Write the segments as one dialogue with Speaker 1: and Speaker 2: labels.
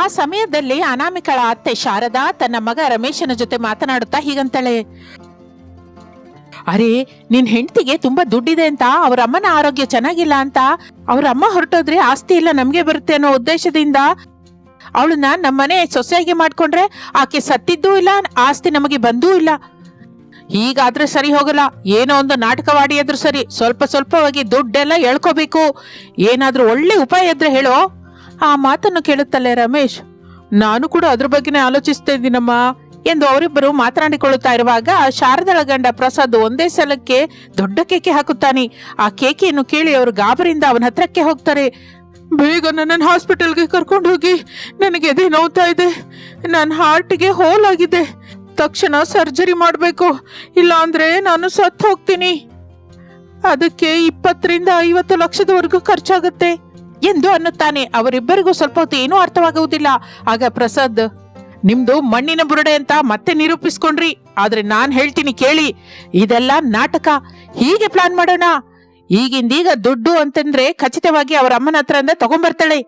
Speaker 1: ಆ ಸಮಯದಲ್ಲಿ ಅನಾಮಿಕಳ ಅತ್ತೆ ಶಾರದಾ ತನ್ನ ಮಗ ರಮೇಶನ ಜೊತೆ ಮಾತನಾಡುತ್ತಾ ಹೀಗಂತಾಳೆ. ಅರೆ, ನಿನ್ ಹೆಂಡತಿಗೆ ತುಂಬಾ ದುಡ್ಡಿದೆ ಅಂತ, ಅವ್ರ ಅಮ್ಮನ ಆರೋಗ್ಯ ಚೆನ್ನಾಗಿಲ್ಲ ಅಂತ, ಅವ್ರ ಅಮ್ಮ ಹೊರಟೋದ್ರೆ ಆಸ್ತಿ ಇಲ್ಲ ನಮ್ಗೆ ಬರುತ್ತೆ ಅನ್ನೋ ಉದ್ದೇಶದಿಂದ ಅವಳನ್ನ ನಮ್ಮನೆ ಸೊಸೆಯಾಗಿ ಮಾಡ್ಕೊಂಡ್ರೆ ಆಕೆ ಸತ್ತಿದ್ದೂ ಇಲ್ಲ, ಆಸ್ತಿ ನಮಗೆ ಬಂದೂ ಇಲ್ಲ. ಹೀಗಾದ್ರೆ ಸರಿ ಹೋಗಲ್ಲ, ಏನೋ ಒಂದು ನಾಟಕವಾಡಿಯಾದ್ರೂ ಸರಿ, ಸ್ವಲ್ಪ ಸ್ವಲ್ಪವಾಗಿ ದುಡ್ಡೆಲ್ಲ ಎಳ್ಕೋಬೇಕು. ಏನಾದ್ರೂ ಒಳ್ಳೆ ಉಪಾಯ ಇದ್ರೆ ಹೇಳೋ ಆ ಮಾತನ್ನು ಕೇಳುತ್ತಲ್ಲೇ ರಮೇಶ್, ನಾನು ಕೂಡ ಅದ್ರ ಬಗ್ಗೆನೇ ಆಲೋಚಿಸ್ತಾ ಇದ್ದೀನಮ್ಮ ಎಂದು ಅವರಿಬ್ಬರು ಮಾತನಾಡಿಕೊಳ್ಳುತ್ತಾ ಇರುವಾಗ ಶಾರದಳ ಗಂಡ ಪ್ರಸಾದ್ ಒಂದೇ ಸಲಕ್ಕೆ ದೊಡ್ಡ ಕೇಕೆ ಹಾಕುತ್ತಾನೆ. ಆ ಕೇಕೆಯನ್ನು ಕೇಳಿ ಅವರು ಗಾಬರಿಯಿಂದ ಅವನ ಹತ್ರಕ್ಕೆ ಹೋಗ್ತಾರೆ. ಬೇಗ ನನ್ನನ್ನು ಹಾಸ್ಪಿಟಲ್ಗೆ ಕರ್ಕೊಂಡು ಹೋಗಿ. ನನಗೆ ಎದೆ ನೋವ್ತಾ ಇದೆ. ನನ್ನ ಹಾರ್ಟ್ಗೆ ಹೋಲ್ ಆಗಿದೆ. ತಕ್ಷಣ ಸರ್ಜರಿ ಮಾಡಬೇಕು. ಇಲ್ಲ ಅಂದ್ರೆ ನಾನು ಸತ್ತು ಹೋಗ್ತೀನಿ. ಅದಕ್ಕೆ ಇಪ್ಪತ್ತರಿಂದ ಐವತ್ತು ಲಕ್ಷದವರೆಗೂ ಖರ್ಚಾಗುತ್ತೆ. ಎಂದು ಅನ್ನುತ್ತಾನೆ. ಅವರಿಬ್ಬರಿಗೂ ಸ್ವಲ್ಪ ಹೊತ್ತು ಏನೂ ಅರ್ಥವಾಗುವುದಿಲ್ಲ. ಆಗ ಪ್ರಸಾದ್, ನಿಮ್ದು ಮಣ್ಣಿನ ಬುರುಡೆ ಅಂತ ಮತ್ತೆ ನಿರೂಪಿಸ್ಕೊಂಡ್ರಿ. ಆದ್ರೆ ನಾನ್ ಹೇಳ್ತೀನಿ ಕೇಳಿ. ಇದೆಲ್ಲ ನಾಟಕ. ಹೀಗೆ ಪ್ಲಾನ್ ಮಾಡೋಣ. ಈಗಿಂದೀಗ ದುಡ್ಡು ಅಂತಂದ್ರೆ ಖಚಿತವಾಗಿ ಅವರ ಅಮ್ಮನ ಹತ್ರದಿಂದ ತಗೊಂಬರ್ತಾಳೆ.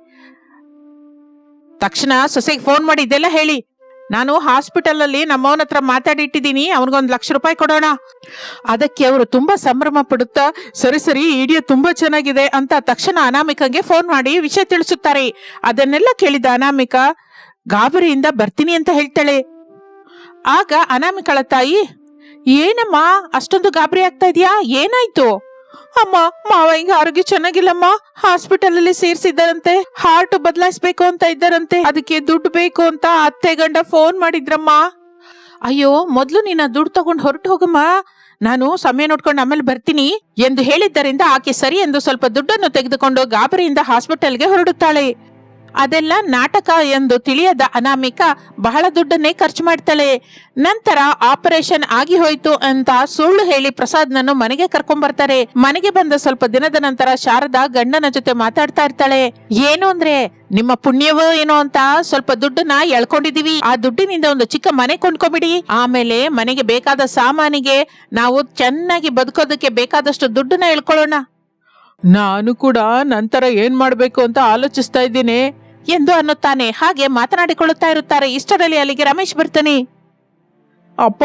Speaker 1: ತಕ್ಷಣ ಸೊಸೆಗೆ ಫೋನ್ ಮಾಡಿ, ಇದೆಲ್ಲ ಹೇಳಿ. ನಾನು ಹಾಸ್ಪಿಟಲಲ್ಲಿ ನಮ್ಮವನ ಹತ್ರ ಮಾತಾಡಿಟ್ಟಿದ್ದೀನಿ ಅವನಿಗೊಂದು ಲಕ್ಷ ರೂಪಾಯಿ ಕೊಡೋಣ. ಅದಕ್ಕೆ ಅವರು ತುಂಬಾ ಸಂಭ್ರಮ ಪಡುತ್ತಾ, ಸರಿ ಸರಿ ಇಡಿಯೋ ತುಂಬಾ ಚೆನ್ನಾಗಿದೆ ಅಂತ ತಕ್ಷಣ ಅನಾಮಿಕಂಗೆ ಫೋನ್ ಮಾಡಿ ವಿಷಯ ತಿಳಿಸುತ್ತಾರೆ. ಅದನ್ನೆಲ್ಲ ಕೇಳಿದ ಅನಾಮಿಕ, ಗಾಬರಿಯಿಂದ ಬರ್ತೀನಿ ಅಂತ ಹೇಳ್ತಾಳೆ. ಆಗ ಅನಾಮಿಕಳ ತಾಯಿ, ಏನಮ್ಮ, ಅಷ್ಟೊಂದು ಗಾಬರಿ ಆಗ್ತಾ ಇದೆಯಾ? ಏನಾಯ್ತು? ಅಮ್ಮ, ಮಾವ ಮಾವಯ್ಯಂಗೆ ಆರೋಗ್ಯ ಚೆನ್ನಾಗಿಲ್ಲಮ್ಮ. ಹಾಸ್ಪಿಟಲ್ ಅಲ್ಲಿ ಸೇರ್ಸಿದ್ದಾರಂತೆ. ಹಾರ್ಟ್ ಬದಲಾಯಿಸ್ಬೇಕು ಅಂತ ಇದ್ದಾರಂತೆ. ಅದಕ್ಕೆ ದುಡ್ಡು ಬೇಕು ಅಂತ ಅತ್ತೆ ಗಂಡ ಫೋನ್ ಮಾಡಿದ್ರಮ್ಮ. ಅಯ್ಯೋ, ಮೊದಲು ನೀನ ದುಡ್ಡು ತಗೊಂಡು ಹೊರಟು ಹೋಗಮ್ಮ. ನಾನು ಸಮಯ ನೋಡ್ಕೊಂಡು ಆಮೇಲೆ ಬರ್ತೀನಿ ಎಂದು ಹೇಳಿದ್ದರಿಂದ ಆಕೆ ಸರಿ ಎಂದು ಸ್ವಲ್ಪ ದುಡ್ಡನ್ನು ತೆಗೆದುಕೊಂಡು ಗಾಬರಿಯಿಂದ ಹಾಸ್ಪಿಟಲ್ಗೆ ಹೊರಡುತ್ತಾಳೆ. ಅದೆಲ್ಲ ನಾಟಕ ಎಂದು ತಿಳಿಯದ ಅನಾಮಿಕ ಬಹಳ ದುಡ್ಡನ್ನೇ ಖರ್ಚು ಮಾಡ್ತಾಳೆ. ನಂತರ ಆಪರೇಷನ್ ಆಗಿ ಹೋಯ್ತು ಅಂತ ಸುಳ್ಳು ಹೇಳಿ ಪ್ರಸಾದ್ನನ್ನು ಮನೆಗೆ ಕರ್ಕೊಂಡ್ ಬರ್ತಾರೆ. ಮನೆಗೆ ಬಂದ ಸ್ವಲ್ಪ ದಿನದ ನಂತರ ಶಾರದಾ ಗಂಡನ ಜೊತೆ ಮಾತಾಡ್ತಾ ಇರ್ತಾಳೆ. ಏನು ಅಂದ್ರೆ, ನಿಮ್ಮ ಪುಣ್ಯವೋ ಏನೋ ಅಂತ ಸ್ವಲ್ಪ ದುಡ್ಡನ್ನ ಎಳ್ಕೊಂಡಿದೀವಿ ಆ ದುಡ್ಡಿನಿಂದ ಒಂದು ಚಿಕ್ಕ ಮನೆ ಕೊಂಡ್ಕೊಂಬಿಡಿ ಆಮೇಲೆ ಮನೆಗೆ ಬೇಕಾದ ಸಾಮಾನಿಗೆ ನಾವು ಚೆನ್ನಾಗಿ ಬದುಕೋದಕ್ಕೆ ಬೇಕಾದಷ್ಟು ದುಡ್ಡನ್ನ ಎಳ್ಕೊಳ್ಳೋಣ. ನಾನು ಕೂಡ ನಂತರ ಏನ್ ಮಾಡಬೇಕು ಅಂತ ಆಲೋಚಿಸ್ತಾ ಇದ್ದೀನಿ. ಎಂದು ಅನ್ನುತ್ತಾನೆ. ಹಾಗೆ ಮಾತನಾಡಿಕೊಳ್ಳುತ್ತಾ ಇರುತ್ತಾರೆ. ಇಷ್ಟರಲ್ಲಿ ಅಲ್ಲಿಗೆ ರಮೇಶ್ ಬರ್ತಾನೆ. ಅಪ್ಪ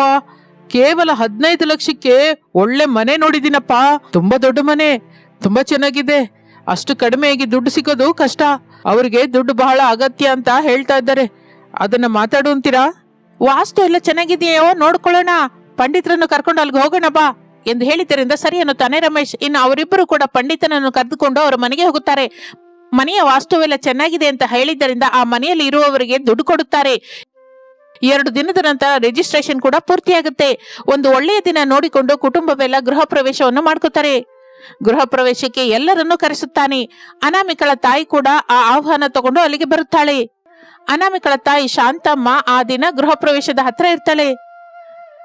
Speaker 1: ಕೇವಲ ಹದಿನೈದು ಲಕ್ಷಕ್ಕೆ ಒಳ್ಳೆ ಮನೆ ನೋಡಿದ್ದೀನಪ್ಪ. ತುಂಬಾ ದೊಡ್ಡ ಮನೆ ತುಂಬಾ ಚೆನ್ನಾಗಿದೆ. ಅಷ್ಟು ಕಡಿಮೆಯಾಗಿ ದುಡ್ಡು ಸಿಗೋದು ಕಷ್ಟ. ಅವರಿಗೆ ದುಡ್ಡು ಬಹಳ ಅಗತ್ಯ ಅಂತ ಹೇಳ್ತಾ ಇದ್ದಾರೆ. ಅದನ್ನ ಮಾತಾಡುವಂತೀರಾ ವಾಸ್ತು ಎಲ್ಲ ಚೆನ್ನಾಗಿದೆಯೋ ನೋಡ್ಕೊಳ್ಳೋಣ. ಪಂಡಿತರನ್ನು ಕರ್ಕೊಂಡು ಅಲ್ಲಿಗೆ ಹೋಗೋಣ ಬಾ. ಎಂದು ಹೇಳಿದ್ದರಿಂದ ಸರಿ ಅನ್ನುತ್ತಾನೆ ರಮೇಶ್. ಇನ್ನು ಅವರಿಬ್ಬರು ಕೂಡ ಪಂಡಿತನನ್ನು ಕರೆದುಕೊಂಡು ಅವರ ಮನೆಗೆ ಹೋಗುತ್ತಾರೆ. ಮನೆಯ ವಾಸ್ತುವೆಲ್ಲ ಚೆನ್ನಾಗಿದೆ ಅಂತ ಹೇಳಿದ್ದರಿಂದ ಆ ಮನೆಯಲ್ಲಿ ಇರುವವರಿಗೆ ದುಡ್ಡು ಕೊಡುತ್ತಾರೆ. ಎರಡು ದಿನದ ನಂತರ ರಿಜಿಸ್ಟ್ರೇಷನ್ ಕೂಡ ಪೂರ್ತಿಯಾಗುತ್ತೆ. ಒಂದು ಒಳ್ಳೆಯ ದಿನ ನೋಡಿಕೊಂಡು ಕುಟುಂಬವೆಲ್ಲ ಗೃಹ ಪ್ರವೇಶವನ್ನು ಮಾಡ್ಕೋತಾರೆ. ಗೃಹ ಪ್ರವೇಶಕ್ಕೆ ಎಲ್ಲರನ್ನೂ ಕರೆಸುತ್ತಾನೆ. ಅನಾಮಿಕಳ ತಾಯಿ ಕೂಡ ಆ ಆಹ್ವಾನ ತಗೊಂಡು ಅಲ್ಲಿಗೆ ಬರುತ್ತಾಳೆ. ಅನಾಮಿಕಳ ತಾಯಿ ಶಾಂತಮ್ಮ ಆ ದಿನ ಗೃಹ ಪ್ರವೇಶದ ಹತ್ರ ಇರ್ತಾಳೆ.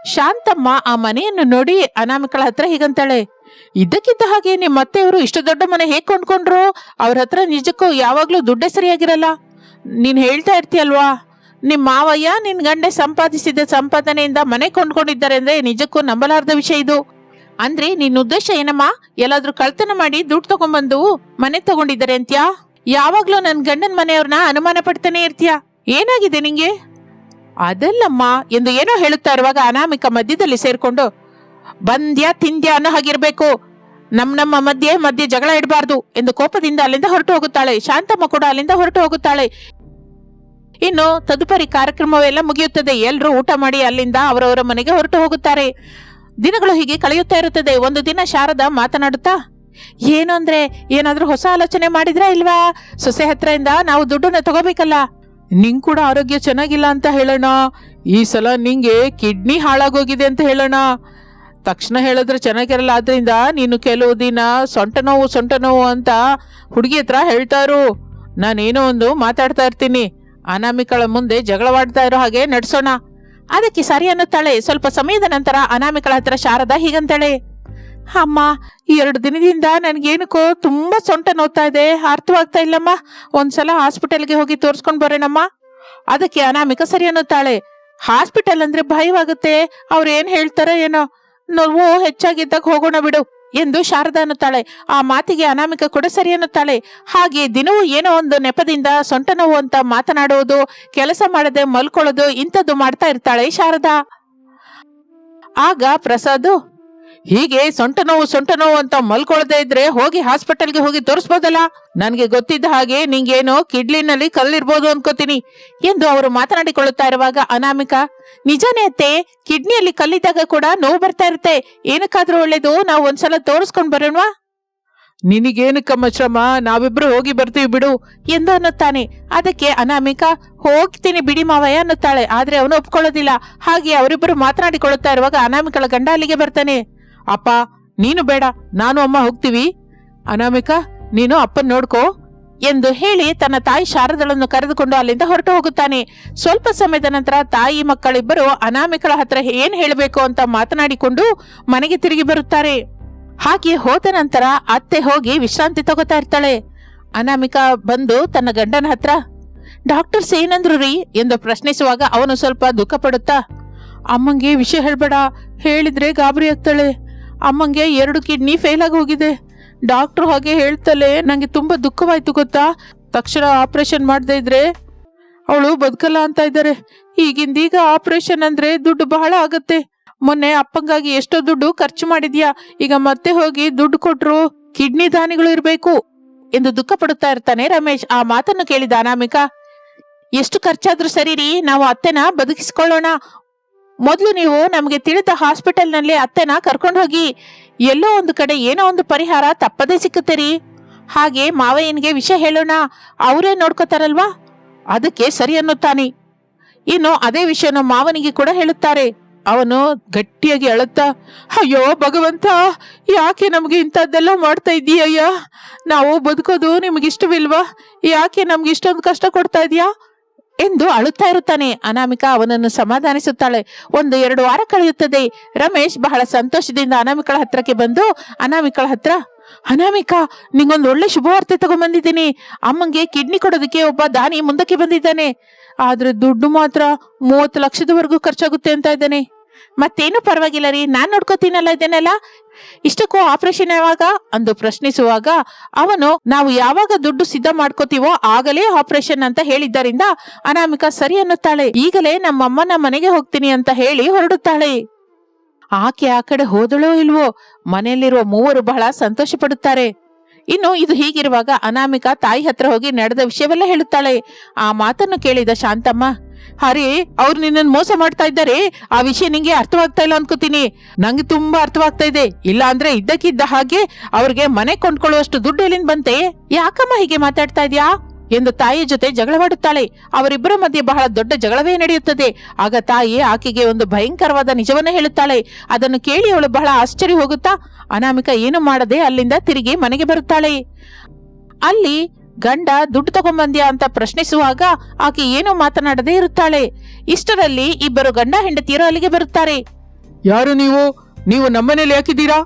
Speaker 1: ಶಾಂತಮ್ಮ ಆ ಮನೆಯನ್ನು ನೋಡಿ ಅನಾಮಿಕಳ ಹತ್ರ ಹೀಗಂತಾಳೆ ಇದ್ದಕ್ಕಿದ್ದ ಹಾಗೆ ನಿಮ್ಮ ಅತ್ತೆಯವರು ಇಷ್ಟು ದೊಡ್ಡ ಮನೆ ಹೇಗೆ ಕೊಂಡ್ಕೊಂಡ್ರು? ಅವ್ರ ಹತ್ರ ನಿಜಕ್ಕೂ ಯಾವಾಗ್ಲೂ ದುಡ್ಡೇ ಸರಿಯಾಗಿರಲ್ಲ. ನೀನ್ ಹೇಳ್ತಾ ಇರ್ತೀಯಲ್ವಾ? ನಿಮ್ ಮಾವಯ್ಯ ನಿನ್ ಗಂಡೆ ಸಂಪಾದಿಸಿದ ಸಂಪಾದನೆಯಿಂದ ಮನೆ ಕೊಂಡ್ಕೊಂಡಿದ್ದಾರೆ ಅಂದ್ರೆ ನಿಜಕ್ಕೂ ನಂಬಲಾರ್ದ ವಿಷಯ ಇದು. ಅಂದ್ರೆ ನಿನ್ ಉದ್ದೇಶ ಏನಮ್ಮ? ಎಲ್ಲಾದ್ರೂ ಕಳ್ತನ ಮಾಡಿ ದುಡ್ಡು ತಗೊಂಡ್ಬಂದು ಮನೆ ತಗೊಂಡಿದ್ದಾರೆ ಅಂತ್ಯಾ? ಯಾವಾಗ್ಲೂ ನನ್ ಗಂಡನ್ ಮನೆಯವ್ರನ್ನ ಅನುಮಾನ ಪಡ್ತಾನೆ ಇರ್ತೀಯಾ? ಏನಾಗಿದೆ ನಿಂಗೆ? ಅದಲ್ಲಮ್ಮ ಎಂದು ಏನೋ ಹೇಳುತ್ತಾ ಇರುವಾಗ ಅನಾಮಿಕ ಮಧ್ಯದಲ್ಲಿ ಸೇರ್ಕೊಂಡು, ಬಂದ್ಯ, ತಿಂದ್ಯ ಅನ್ನೋ ಹಾಗಿರ್ಬೇಕು. ನಮ್ ನಮ್ಮ ಮಧ್ಯೆ ಮಧ್ಯೆ ಜಗಳ ಇಡಬಾರ್ದು ಎಂದು ಕೋಪದಿಂದ ಅಲ್ಲಿಂದ ಹೊರಟು ಹೋಗುತ್ತಾಳೆ. ಶಾಂತಮ್ಮ ಕೂಡ ಅಲ್ಲಿಂದ ಹೊರಟು ಹೋಗುತ್ತಾಳೆ. ಇನ್ನು ತದುಪರಿ ಕಾರ್ಯಕ್ರಮವೆಲ್ಲ ಮುಗಿಯುತ್ತದೆ. ಎಲ್ಲರೂ ಊಟ ಮಾಡಿ ಅಲ್ಲಿಂದ ಅವರವರ ಮನೆಗೆ ಹೊರಟು ಹೋಗುತ್ತಾರೆ. ದಿನಗಳು ಹೀಗೆ ಕಳೆಯುತ್ತಾ ಇರುತ್ತದೆ. ಒಂದು ದಿನ ಶಾರದಾ ಮಾತನಾಡುತ್ತಾ, ಏನು ಅಂದ್ರೆ, ಏನಾದ್ರೂ ಹೊಸ ಆಲೋಚನೆ ಮಾಡಿದ್ರಾ ಇಲ್ವಾ? ಸೊಸೆ ಹತ್ರದಿಂದ ನಾವು ದುಡ್ಡನ್ನು ತಗೋಬೇಕಲ್ಲ. ನಿಂಗ್ ಕೂಡ ಆರೋಗ್ಯ ಚೆನ್ನಾಗಿಲ್ಲ ಅಂತ ಹೇಳೋಣ ಈ ಸಲ ನಿಂಗೆ ಕಿಡ್ನಿ ಹಾಳಾಗೋಗಿದೆ ಅಂತ ಹೇಳೋಣ ತಕ್ಷಣ ಹೇಳಿದ್ರೆ ಚೆನ್ನಾಗಿರಲ್ಲ, ಆದ್ರಿಂದ ನೀನು ಕೆಲವು ದಿನ ಸೊಂಟ ನೋವು ಸೊಂಟ ನೋವು ಅಂತ ಹುಡುಗಿ ಹತ್ರ ಹೇಳ್ತಾರು ನಾನೇನೋ ಒಂದು ಮಾತಾಡ್ತಾ ಇರ್ತೀನಿ. ಅನಾಮಿಕಳ ಮುಂದೆ ಜಗಳವಾಡ್ತಾ ಇರೋ ಹಾಗೆ ನಡೆಸೋಣ. ಅದಕ್ಕೆ ಸರಿ ಅನ್ನುತ್ತಾಳೆ. ಸ್ವಲ್ಪ ಸಮಯದ ನಂತರ ಅನಾಮಿಕಳ ಹತ್ರ ಶಾರದಾ ಹೀಗಂತಾಳೆ. ಅಮ್ಮ ಎರಡು ದಿನದಿಂದ ನನಗೇನಕ್ಕೋ ತುಂಬಾ ಸೊಂಟ ನೋತಾ ಇದೆ. ಅರ್ಥವಾಗ್ತಾ ಇಲ್ಲಮ್ಮ. ಒಂದ್ಸಲ ಹಾಸ್ಪಿಟಲ್ಗೆ ಹೋಗಿ ತೋರಿಸ್ಕೊಂಡು ಬರೋಣಮ್ಮ. ಅದಕ್ಕೆ ಅನಾಮಿಕ ಸರಿ ಅನ್ನುತ್ತಾಳೆ. ಹಾಸ್ಪಿಟಲ್ ಅಂದ್ರೆ ಭಯವಾಗುತ್ತೆ. ಅವ್ರು ಏನ್ ಹೇಳ್ತಾರೋ ಏನೋ. ನೋವು ಹೆಚ್ಚಾಗಿದ್ದಾಗ ಹೋಗೋಣ ಬಿಡು ಎಂದು ಶಾರದಾ ಅನ್ನುತ್ತಾಳೆ. ಆ ಮಾತಿಗೆ ಅನಾಮಿಕ ಕೂಡ ಸರಿ ಅನ್ನುತ್ತಾಳೆ. ಹಾಗೆ ದಿನವೂ ಏನೋ ಒಂದು ನೆಪದಿಂದ ಸೊಂಟ ನೋವು ಅಂತ ಮಾತನಾಡುವುದು ಕೆಲಸ ಮಾಡದೆ ಮಲ್ಕೊಳ್ಳೋದು ಇಂಥದ್ದು ಮಾಡ್ತಾ ಇರ್ತಾಳೆ ಶಾರದಾ. ಆಗ ಪ್ರಸಾದ್ ಹೀಗೆ ಸೊಂಟ ನೋವು ಸೊಂಟ ನೋವು ಅಂತ ಮಲ್ಕೊಳ್ದೆ ಇದ್ರೆ ಹೋಗಿ ಹಾಸ್ಪಿಟಲ್ಗೆ ಹೋಗಿ ತೋರಿಸ್ಬೋದಲ್ಲ? ನನಗೆ ಗೊತ್ತಿದ್ದ ಹಾಗೆ ನಿಂಗೇನೋ ಕಿಡ್ಲಿನಲ್ಲಿ ಕಲ್ಲಿರ್ಬೋದು ಅನ್ಕೋತೀನಿ. ಎಂದು ಅವರು ಮಾತನಾಡಿಕೊಳ್ಳುತ್ತಾ ಇರುವಾಗ ಅನಾಮಿಕ, ನಿಜಾನೇ ಅತ್ತೆ, ಕಿಡ್ನಿಯಲ್ಲಿ ಕಲ್ಲಿದ್ದಾಗ ಕೂಡ ನೋವು ಬರ್ತಾ ಇರುತ್ತೆ. ಏನಕ್ಕಾದ್ರೂ ಒಳ್ಳೇದು ನಾವು ಒಂದ್ಸಲ ತೋರಿಸ್ಕೊಂಡ್ ಬರೋಣವಾ? ನಿನಗೇನಕ್ಕಮ್ಮ ಶ್ರಮ? ನಾವಿಬ್ರು ಹೋಗಿ ಬರ್ತೀವಿ ಬಿಡು ಎಂದು ಅನ್ನುತ್ತಾನೆ. ಅದಕ್ಕೆ ಅನಾಮಿಕ, ಹೋಗ್ತೀನಿ ಬಿಡಿ ಮಾವಯ್ಯ ಅನ್ನುತ್ತಾಳೆ. ಆದ್ರೆ ಅವನು ಒಪ್ಕೊಳ್ಳೋದಿಲ್ಲ. ಹಾಗೆ ಅವರಿಬ್ಬರು ಮಾತನಾಡಿಕೊಳ್ಳುತ್ತಾ ಇರುವಾಗ ಅನಾಮಿಕಳ ಗಂಡ ಅಲ್ಲಿಗೆ ಬರ್ತಾನೆ. ಅಪ್ಪ, ನೀನು ಬೇಡ, ನಾನು ಅಮ್ಮ ಹೋಗ್ತೀವಿ. ಅನಾಮಿಕ, ನೀನು ಅಪ್ಪನ ನೋಡ್ಕೋ ಎಂದು ಹೇಳಿ ತನ್ನ ತಾಯಿ ಶಾರದಳನ್ನು ಕರೆದುಕೊಂಡು ಅಲ್ಲಿಂದ ಹೊರಟು ಹೋಗುತ್ತಾನೆ. ಸ್ವಲ್ಪ ಸಮಯದ ನಂತರ ತಾಯಿ ಮಕ್ಕಳಿಬ್ಬರು ಅನಾಮಿಕಳ ಹತ್ರ ಏನ್ ಹೇಳಬೇಕು ಅಂತ ಮಾತನಾಡಿಕೊಂಡು ಮನೆಗೆ ತಿರುಗಿ ಬರುತ್ತಾರೆ. ಹಾಗೆ ಹೋದ ನಂತರ ಅತ್ತೆ ಹೋಗಿ ವಿಶ್ರಾಂತಿ ತಗೋತಾ ಇರ್ತಾಳೆ. ಅನಾಮಿಕ ಬಂದು ತನ್ನ ಗಂಡನ ಹತ್ರ ಡಾಕ್ಟರ್ಸ್ ಏನಂದ್ರು ರೀ ಎಂದು ಪ್ರಶ್ನಿಸುವಾಗ ಅವನು ಸ್ವಲ್ಪ ದುಃಖ ಪಡುತ್ತಾ ಅಮ್ಮಂಗೆ ವಿಷಯ ಹೇಳ್ಬೇಡ, ಹೇಳಿದ್ರೆ ಗಾಬರಿ ಆಗ್ತಾಳೆ. ಅಮ್ಮಂಗೆ ಎರಡು ಕಿಡ್ನಿ ಫೇಲ್ ಆಗಿ ಹೋಗಿದೆ. ಡಾಕ್ಟ್ರು ಹಾಗೆ ಹೇಳ್ತಲೇ ನನಗೆ ತುಂಬ ದುಃಖವಾಯಿತು ಗೊತ್ತಾ? ತಕ್ಷಣ ಆಪ್ರೇಷನ್ ಮಾಡದೇ ಇದ್ರೆ ಅವಳು ಬದುಕಲ್ಲ ಅಂತ ಇದ್ದಾರೆ. ಈಗಿಂದೀಗ ಆಪರೇಷನ್ ಅಂದ್ರೆ ದುಡ್ಡು ಬಹಳ ಆಗತ್ತೆ. ಮೊನ್ನೆ ಅಪ್ಪಂಗಾಗಿ ಎಷ್ಟೋ ದುಡ್ಡು ಖರ್ಚು ಮಾಡಿದ್ಯಾ? ಈಗ ಮತ್ತೆ ಹೋಗಿ ದುಡ್ಡು ಕೊಟ್ರು ಕಿಡ್ನಿ ದಾನಿಗಳು ಇರಬೇಕು ಎಂದು ದುಃಖ ಪಡುತ್ತಾ ಇರ್ತಾನೆ ರಮೇಶ್. ಆ ಮಾತನ್ನು ಕೇಳಿದ ಅನಾಮಿಕ, ಎಷ್ಟು ಖರ್ಚಾದ್ರೂ ಸರಿ ರೀ ನಾವು ಅತ್ತೆನ ಬದುಕಿಸ್ಕೊಳ್ಳೋಣ. ಮೊದಲು ನೀವು ನಮಗೆ ತಿಳಿದ ಹಾಸ್ಪಿಟಲ್ನಲ್ಲಿ ಅತ್ತೆನ ಕರ್ಕೊಂಡು ಹೋಗಿ ಎಲ್ಲೋ ಒಂದು ಕಡೆ ಏನೋ ಒಂದು ಪರಿಹಾರ ತಪ್ಪದೇ ಸಿಕ್ಕುತ್ತೆ ರೀ. ಹಾಗೆ ಮಾವಯ್ಯನಿಗೆ ವಿಷಯ ಹೇಳೋಣ, ಅವರೇ ನೋಡ್ಕೋತಾರಲ್ವಾ? ಅದಕ್ಕೆ ಸರಿ ಅನ್ನುತ್ತಾನೆ. ಇನ್ನು ಅದೇ ವಿಷಯನ ಮಾವನಿಗೆ ಕೂಡ ಹೇಳುತ್ತಾರೆ. ಅವನು ಗಟ್ಟಿಯಾಗಿ ಅಳುತ್ತಾ, ಅಯ್ಯೋ ಭಗವಂತ, ಯಾಕೆ ನಮಗೆ ಇಂಥದ್ದೆಲ್ಲ ಮಾಡ್ತಾ ಇದೀಯಯ್ಯ ನಾವು ಬದುಕೋದು ನಿಮ್ಗೆ ಇಷ್ಟವಿಲ್ವಾ ಯಾಕೆ ನಮ್ಗೆ ಇಷ್ಟೊಂದು ಕಷ್ಟ ಕೊಡ್ತಾ ಇದೀಯಾ ಎಂದು ಅಳುತ್ತಾ ಇರುತ್ತಾನೆ. ಅನಾಮಿಕಾ ಅವನನ್ನು ಸಮಾಧಾನಿಸುತ್ತಾಳೆ. ಒಂದು, ಎರಡು ವಾರ ಕಳೆಯುತ್ತದೆ. ರಮೇಶ್ ಬಹಳ ಸಂತೋಷದಿಂದ ಅನಾಮಿಕಳ ಹತ್ರಕ್ಕೆ ಬಂದು, ಅನಾಮಿಕಳ ಹತ್ರ? ಅನಾಮಿಕಾ, ನಿಂಗೊಂದು ಒಳ್ಳೆ ಶುಭವಾರ್ತೆ ತಗೊಂಡ್ಬಂದಿದ್ದೀನಿ ಅಮ್ಮಂಗೆ ಕಿಡ್ನಿ ಕೊಡೋದಕ್ಕೆ ಒಬ್ಬ ದಾನಿ ಮುಂದಕ್ಕೆ ಬಂದಿದ್ದಾನೆ. ಆದ್ರೆ ದುಡ್ಡು ಮಾತ್ರ ಮೂವತ್ತು ಲಕ್ಷದವರೆಗೂ ಖರ್ಚಾಗುತ್ತೆ ಅಂತ ಇದ್ದಾನೆ. ಮತ್ತೇನು ಪರವಾಗಿಲ್ಲ ರೀ, ನಾನು ನೋಡ್ಕೋತೀನಲ್ಲ ಇದನ್ನೆಲ್ಲ? ಇಷ್ಟಕ್ಕೂ ಆಪರೇಷನ್ ಯಾವಾಗ? ಅಂದು ಪ್ರಶ್ನಿಸುವಾಗ, ಅವನು ನಾವು ಯಾವಾಗ ದುಡ್ಡು ಸಿದ್ಧ ಮಾಡ್ಕೋತೀವೋ ಆಗಲೇ ಆಪರೇಷನ್ ಅಂತ ಹೇಳಿದ್ದರಿಂದ ಅನಾಮಿಕಾ ಸರಿ ಅನ್ನುತ್ತಾಳೆ. ಈಗಲೇ ನಮ್ಮಮ್ಮನ ಮನೆಗೆ ಹೋಗ್ತೀನಿ ಅಂತ ಹೇಳಿ ಹೊರಡುತ್ತಾಳೆ. ಆಕೆ ಆ ಕಡೆ ಹೋದಳೋ ಇಲ್ವೋ? ಮನೆಯಲ್ಲಿರುವ ಮೂವರು ಬಹಳ ಸಂತೋಷ ಪಡುತ್ತಾರೆ ಇನ್ನು ಇದು ಹೀಗಿರುವಾಗ ಅನಾಮಿಕಾ ತಾಯಿ ಹತ್ರ ಹೋಗಿ ನಡೆದ ವಿಷಯವೆಲ್ಲ ಹೇಳುತ್ತಾಳೆ. ಆ ಮಾತನ್ನು ಕೇಳಿದ ಶಾಂತಮ್ಮ ಹರಿ, ಅವ್ರು ನಿನ್ನನ್ನು ಮೋಸ ಮಾಡ್ತಾ ಇದ್ದಾರೆ. ಆ ವಿಷಯ ನಿಂಗೆ ಅರ್ಥವಾಗ್ತಾ ಇಲ್ಲ ಅನ್ಕೋತೀನಿ. ನಂಗೆ ತುಂಬಾ ಅರ್ಥವಾಗ್ತಾ ಇದೆ. ಇಲ್ಲ ಅಂದ್ರೆ ಇದ್ದಕ್ಕಿದ್ದ ಹಾಗೆ ಅವ್ರಿಗೆ ಮನೆ ಕೊಂಡ್ಕೊಳ್ಳುವಷ್ಟು ದುಡ್ಡು ಎಲ್ಲಿಂದ ಬಂತೆ? ಯಾಕಮ್ಮ ಹೀಗೆ ಮಾತಾಡ್ತಾ ಇದ್ಯಾ? ಎಂದು ತಾಯಿಯ ಜೊತೆ ಜಗಳವಾಡುತ್ತಾಳೆ. ಅವರಿಬ್ಬರ ಮಧ್ಯೆ ಬಹಳ ದೊಡ್ಡ ಜಗಳವೇ ನಡೆಯುತ್ತದೆ. ಆಗ ತಾಯಿ ಆಕೆಗೆ ಒಂದು ಭಯಂಕರವಾದ ನಿಜವನ್ನ ಹೇಳುತ್ತಾಳೆ. ಅದನ್ನು ಕೇಳಿ ಅವಳು ಬಹಳ ಆಶ್ಚರ್ಯ ಹೋಗುತ್ತಾ, ಅನಾಮಿಕ ಏನು ಮಾಡದೆ ಅಲ್ಲಿಂದ ತಿರುಗಿ ಮನೆಗೆ ಬರುತ್ತಾಳೆ? ಅಲ್ಲಿ ಗಂಡ ದುಡ್ಡು ತಗೊಂಬಂದ್ಯಾ ಅಂತ ಪ್ರಶ್ನಿಸುವಾಗ ಆಕೆ ಏನು ಮಾತನಾಡದೇ ಇರುತ್ತಾಳೆ. ಇಷ್ಟರಲ್ಲಿ ಇಬ್ಬರು ಗಂಡ ಹೆಂಡತಿಯರು ಅಲ್ಲಿಗೆ ಬರುತ್ತಾರೆ. ಯಾರು ನೀವು? ನೀವು ನಮ್ಮನೇಲಿ ಯಾಕಿದ್ದೀರಾ?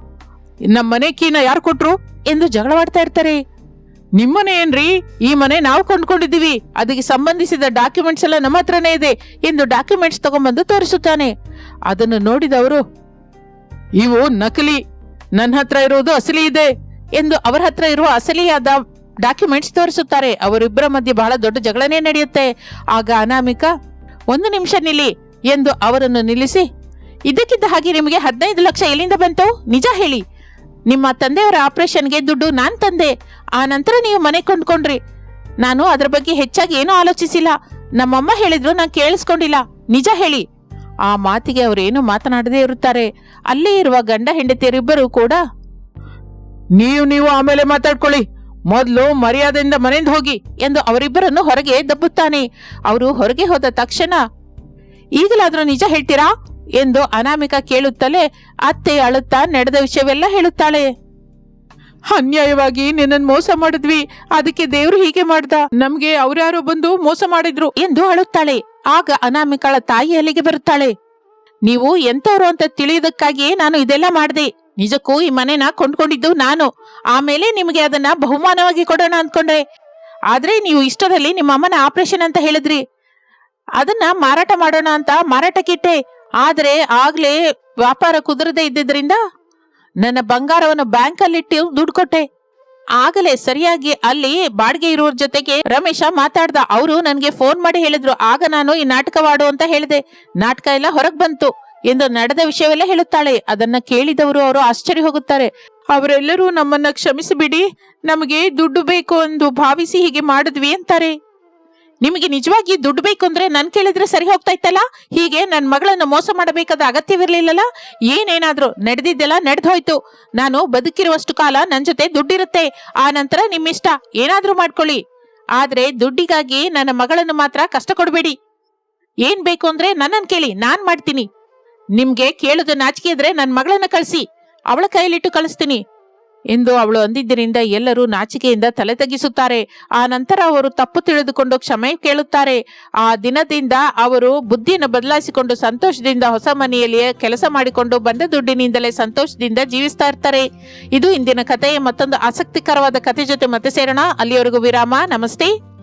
Speaker 1: ನಮ್ಮನೆ ಕೀನ ಯಾರು ಕೊಟ್ರು? ಎಂದು ಜಗಳವಾಡ್ತಾ ಇರ್ತಾರೆ. ನಿಮ್ಮನೆ ಏನ್ರಿ? ಈ ಮನೆ ನಾವು ಕೊಂಡ್ಕೊಂಡಿದ್ದೀವಿ. ಅದಕ್ಕೆ ಸಂಬಂಧಿಸಿದ ಡಾಕ್ಯುಮೆಂಟ್ಸ್ ಎಲ್ಲ ನಮ್ಮ ಹತ್ರನೇ ಇದೆ ಎಂದು ಡಾಕ್ಯುಮೆಂಟ್ಸ್ ತಗೊಂಬಂದು ತೋರಿಸುತ್ತಾನೆ. ಅದನ್ನು ನೋಡಿದವರು ಇವು ನಕಲಿ. ನನ್ನ ಹತ್ರ ಇರುವುದು ಅಸಲಿ ಇದೆ ಎಂದು ಅವರ ಹತ್ರ ಇರುವ ಅಸಲಿಯಾದ ಡಾಕ್ಯುಮೆಂಟ್ಸ್ ತೋರಿಸುತ್ತಾರೆ. ಅವರಿಬ್ಬರ ಮಧ್ಯೆ ಬಹಳ ದೊಡ್ಡ ಜಗಳನೇ ನಡೆಯುತ್ತೆ. ಆಗ ಅನಾಮಿಕ, ಒಂದು ನಿಮಿಷ ನಿಲ್ಲಿ ಎಂದು ಅವರನ್ನು ನಿಲ್ಲಿಸಿ, ಇದಕ್ಕಿದ್ದ ಹಾಗೆ ನಿಮಗೆ ಹದಿನೈದು ಲಕ್ಷ ಎಲ್ಲಿಂದ ಬಂತು? ನಿಜ ಹೇಳಿ. ನಿಮ್ಮ ತಂದೆಯವರ ಆಪರೇಷನ್ಗೆ ದುಡ್ಡು ನಾನು ತಂದೆ. ಆ ನಂತರ ನೀವು ಮನೆ ಕೊಂಡ್ಕೊಂಡ್ರಿ. ನಾನು ಅದರ ಬಗ್ಗೆ ಹೆಚ್ಚಾಗಿ ಏನೂ ಆಲೋಚಿಸಿಲ್ಲ. ನಮ್ಮಮ್ಮ ಹೇಳಿದ್ರು ನಾನು ಕೇಳಿಸ್ಕೊಂಡಿಲ್ಲ. ನಿಜ ಹೇಳಿ. ಆ ಮಾತಿಗೆ ಅವರೇನು ಮಾತನಾಡದೇ ಇರುತ್ತಾರೆ. ಅಲ್ಲೇ ಇರುವ ಗಂಡ ಹೆಂಡತಿಯರಿಬ್ಬರು ಕೂಡ, ನೀವು ನೀವು ಆಮೇಲೆ ಮಾತಾಡ್ಕೊಳ್ಳಿ. ಮೊದಲು ಮರ್ಯಾದೆಯಿಂದ ಮನೆಯಿಂದ ಹೋಗಿ ಎಂದು ಅವರಿಬ್ಬರನ್ನು ಹೊರಗೆ ದಬ್ಬುತ್ತಾನೆ. ಅವರು ಹೊರಗೆ ಹೋದ ತಕ್ಷಣ, ಈಗಲಾದರೂ ನಿಜ ಹೇಳ್ತೀರಾ? ಎಂದು ಅನಾಮಿಕ ಕೇಳುತ್ತಲೇ ಅತ್ತೆ ಅಳುತ್ತಾ ನಡೆದ ವಿಷಯವೆಲ್ಲ ಹೇಳುತ್ತಾಳೆ. ಅನ್ಯಾಯವಾಗಿ ನಿನ್ನನ್ನು ಮೋಸ ಮಾಡಿದ್ವಿ. ಅದಕ್ಕೆ ದೇವರು ಹೀಗೆ ಮಾಡ್ದ. ನಮ್ಗೆ ಅವ್ರ್ಯಾರೋ ಬಂದು ಮೋಸ ಮಾಡಿದ್ರು ಎಂದು ಅಳುತ್ತಾಳೆ. ಆಗ ಅನಾಮಿಕಳ ತಾಯಿ ಅಲ್ಲಿಗೆ ಬರುತ್ತಾಳೆ. ನೀವು ಎಂತವ್ರು ಅಂತ ತಿಳಿಯೋದಕ್ಕಾಗಿಯೇ ನಾನು ಇದೆಲ್ಲ ಮಾಡಿದೆ. ನಿಜಕ್ಕೂ ಈ ಮನೆನ ಕೊಂಡ್ಕೊಂಡಿದ್ದು ನಾನು. ಆಮೇಲೆ ನಿಮಗೆ ಅದನ್ನ ಬಹುಮಾನವಾಗಿ ಕೊಡೋಣ ಅಂದ್ಕೊಂಡೆ ಆದ್ರೆ ನೀವು ಇಷ್ಟದಲ್ಲಿ ನಿಮ್ಮ ಅಮ್ಮನ ಆಪರೇಷನ್ ಅಂತ ಹೇಳಿದ್ರಿ. ಅದನ್ನ ಮಾರಾಟ ಮಾಡೋಣ ಅಂತ ಮಾರಾಟಕ್ಕಿಟ್ಟೆ ಆದ್ರೆ ಆಗ್ಲೇ ವ್ಯಾಪಾರ ಕುದುರದೆ ಇದ್ದಿದ್ರಿಂದ ನನ್ನ ಬಂಗಾರವನ್ನು ಬ್ಯಾಂಕಲ್ಲಿಟ್ಟು ದುಡ್ಡು ಕೊಟ್ಟೆ. ಆಗಲೇ ಸರಿಯಾಗಿ ಅಲ್ಲಿ ಬಾಡಿಗೆ ಇರೋರ್ ಜೊತೆಗೆ ರಮೇಶ ಮಾತಾಡ್ದ. ಅವರು ನನಗೆ ಫೋನ್ ಮಾಡಿ ಹೇಳಿದ್ರು. ಆಗ ನಾನು ಈ ನಾಟಕವಾಡು ಅಂತ ಹೇಳಿದೆ. ನಾಟಕ ಎಲ್ಲ ಹೊರಗೆ ಬಂತು. ಎಂದು ನಡೆದ ವಿಷಯವೆಲ್ಲ ಹೇಳುತ್ತಾಳೆ. ಅದನ್ನ ಕೇಳಿದವರು ಅವರು ಆಶ್ಚರ್ಯ ಹೋಗುತ್ತಾರೆ. ಅವರೆಲ್ಲರೂ ನಮ್ಮನ್ನ ಕ್ಷಮಿಸಿಬಿಡಿ. ನಮಗೆ ದುಡ್ಡು ಬೇಕು ಎಂದು ಭಾವಿಸಿ ಹೀಗೆ ಮಾಡಿದ್ವಿ ಅಂತಾರೆ. ನಿಮಗೆ ನಿಜವಾಗಿ ದುಡ್ಡು ಬೇಕು ಅಂದ್ರೆ ನನ್ ಕೇಳಿದ್ರೆ ಸರಿ ಹೋಗ್ತಾ ಇತ್ತಲ್ಲ? ಹೀಗೆ ನನ್ನ ಮಗಳನ್ನ ಮೋಸ ಮಾಡಬೇಕಾದ ಅಗತ್ಯವಿರಲಿಲ್ಲಲ್ಲ? ಏನೇನಾದರೂ ನಡೆದಿದ್ದೆಲ್ಲ ನಡೆದು ಹೋಯ್ತು ನಾನು ಬದುಕಿರುವಷ್ಟು ಕಾಲ ನನ್ನ ಜೊತೆ ದುಡ್ಡಿರುತ್ತೆ. ಆ ನಂತರ ನಿಮ್ಮಿಷ್ಟ. ಏನಾದರೂ ಮಾಡ್ಕೊಳ್ಳಿ. ಆದ್ರೆ ದುಡ್ಡಿಗಾಗಿ ನನ್ನ ಮಗಳನ್ನು ಮಾತ್ರ ಕಷ್ಟ ಕೊಡಬೇಡಿ ಏನ್ ಬೇಕು ಅಂದ್ರೆ ನನ್ನನ್ನು ಕೇಳಿ. ನಾನ್ ಮಾಡ್ತೀನಿ. ನಿಮ್ಗೆ ಕೇಳೋದು ನಾಚಿಕೆ ಇದ್ರೆ ನನ್ನ ಮಗಳನ್ನ ಕಳಿಸಿ, ಅವಳ ಕೈಯಲ್ಲಿಟ್ಟು ಕಳಿಸ್ತೀನಿ ಎಂದು ಅವಳು ಅಂದಿದ್ದರಿಂದ ಎಲ್ಲರೂ ನಾಚಿಕೆಯಿಂದ ತಲೆ ತಗ್ಗಿಸುತ್ತಾರೆ. ಆ ನಂತರ ಅವರು ತಪ್ಪು ತಿಳಿದುಕೊಂಡು ಕ್ಷಮೆ ಕೇಳುತ್ತಾರೆ. ಆ ದಿನದಿಂದ ಅವರು ಬುದ್ಧಿಯನ್ನು ಬದಲಾಯಿಸಿಕೊಂಡು ಸಂತೋಷದಿಂದ ಹೊಸ ಮನೆಯಲ್ಲಿಯೇ ಕೆಲಸ ಮಾಡಿಕೊಂಡು ಬಂದ ದುಡ್ಡಿನಿಂದಲೇ ಸಂತೋಷದಿಂದ ಜೀವಿಸ್ತಾ ಇರ್ತಾರೆ. ಇದು ಇಂದಿನ ಕಥೆಯ ಮತ್ತೊಂದು ಆಸಕ್ತಿಕರವಾದ ಕಥೆ ಜೊತೆ ಮತ್ತೆ ಸೇರೋಣ. ಅಲ್ಲಿಯವರೆಗೂ ವಿರಾಮ. ನಮಸ್ತೆ.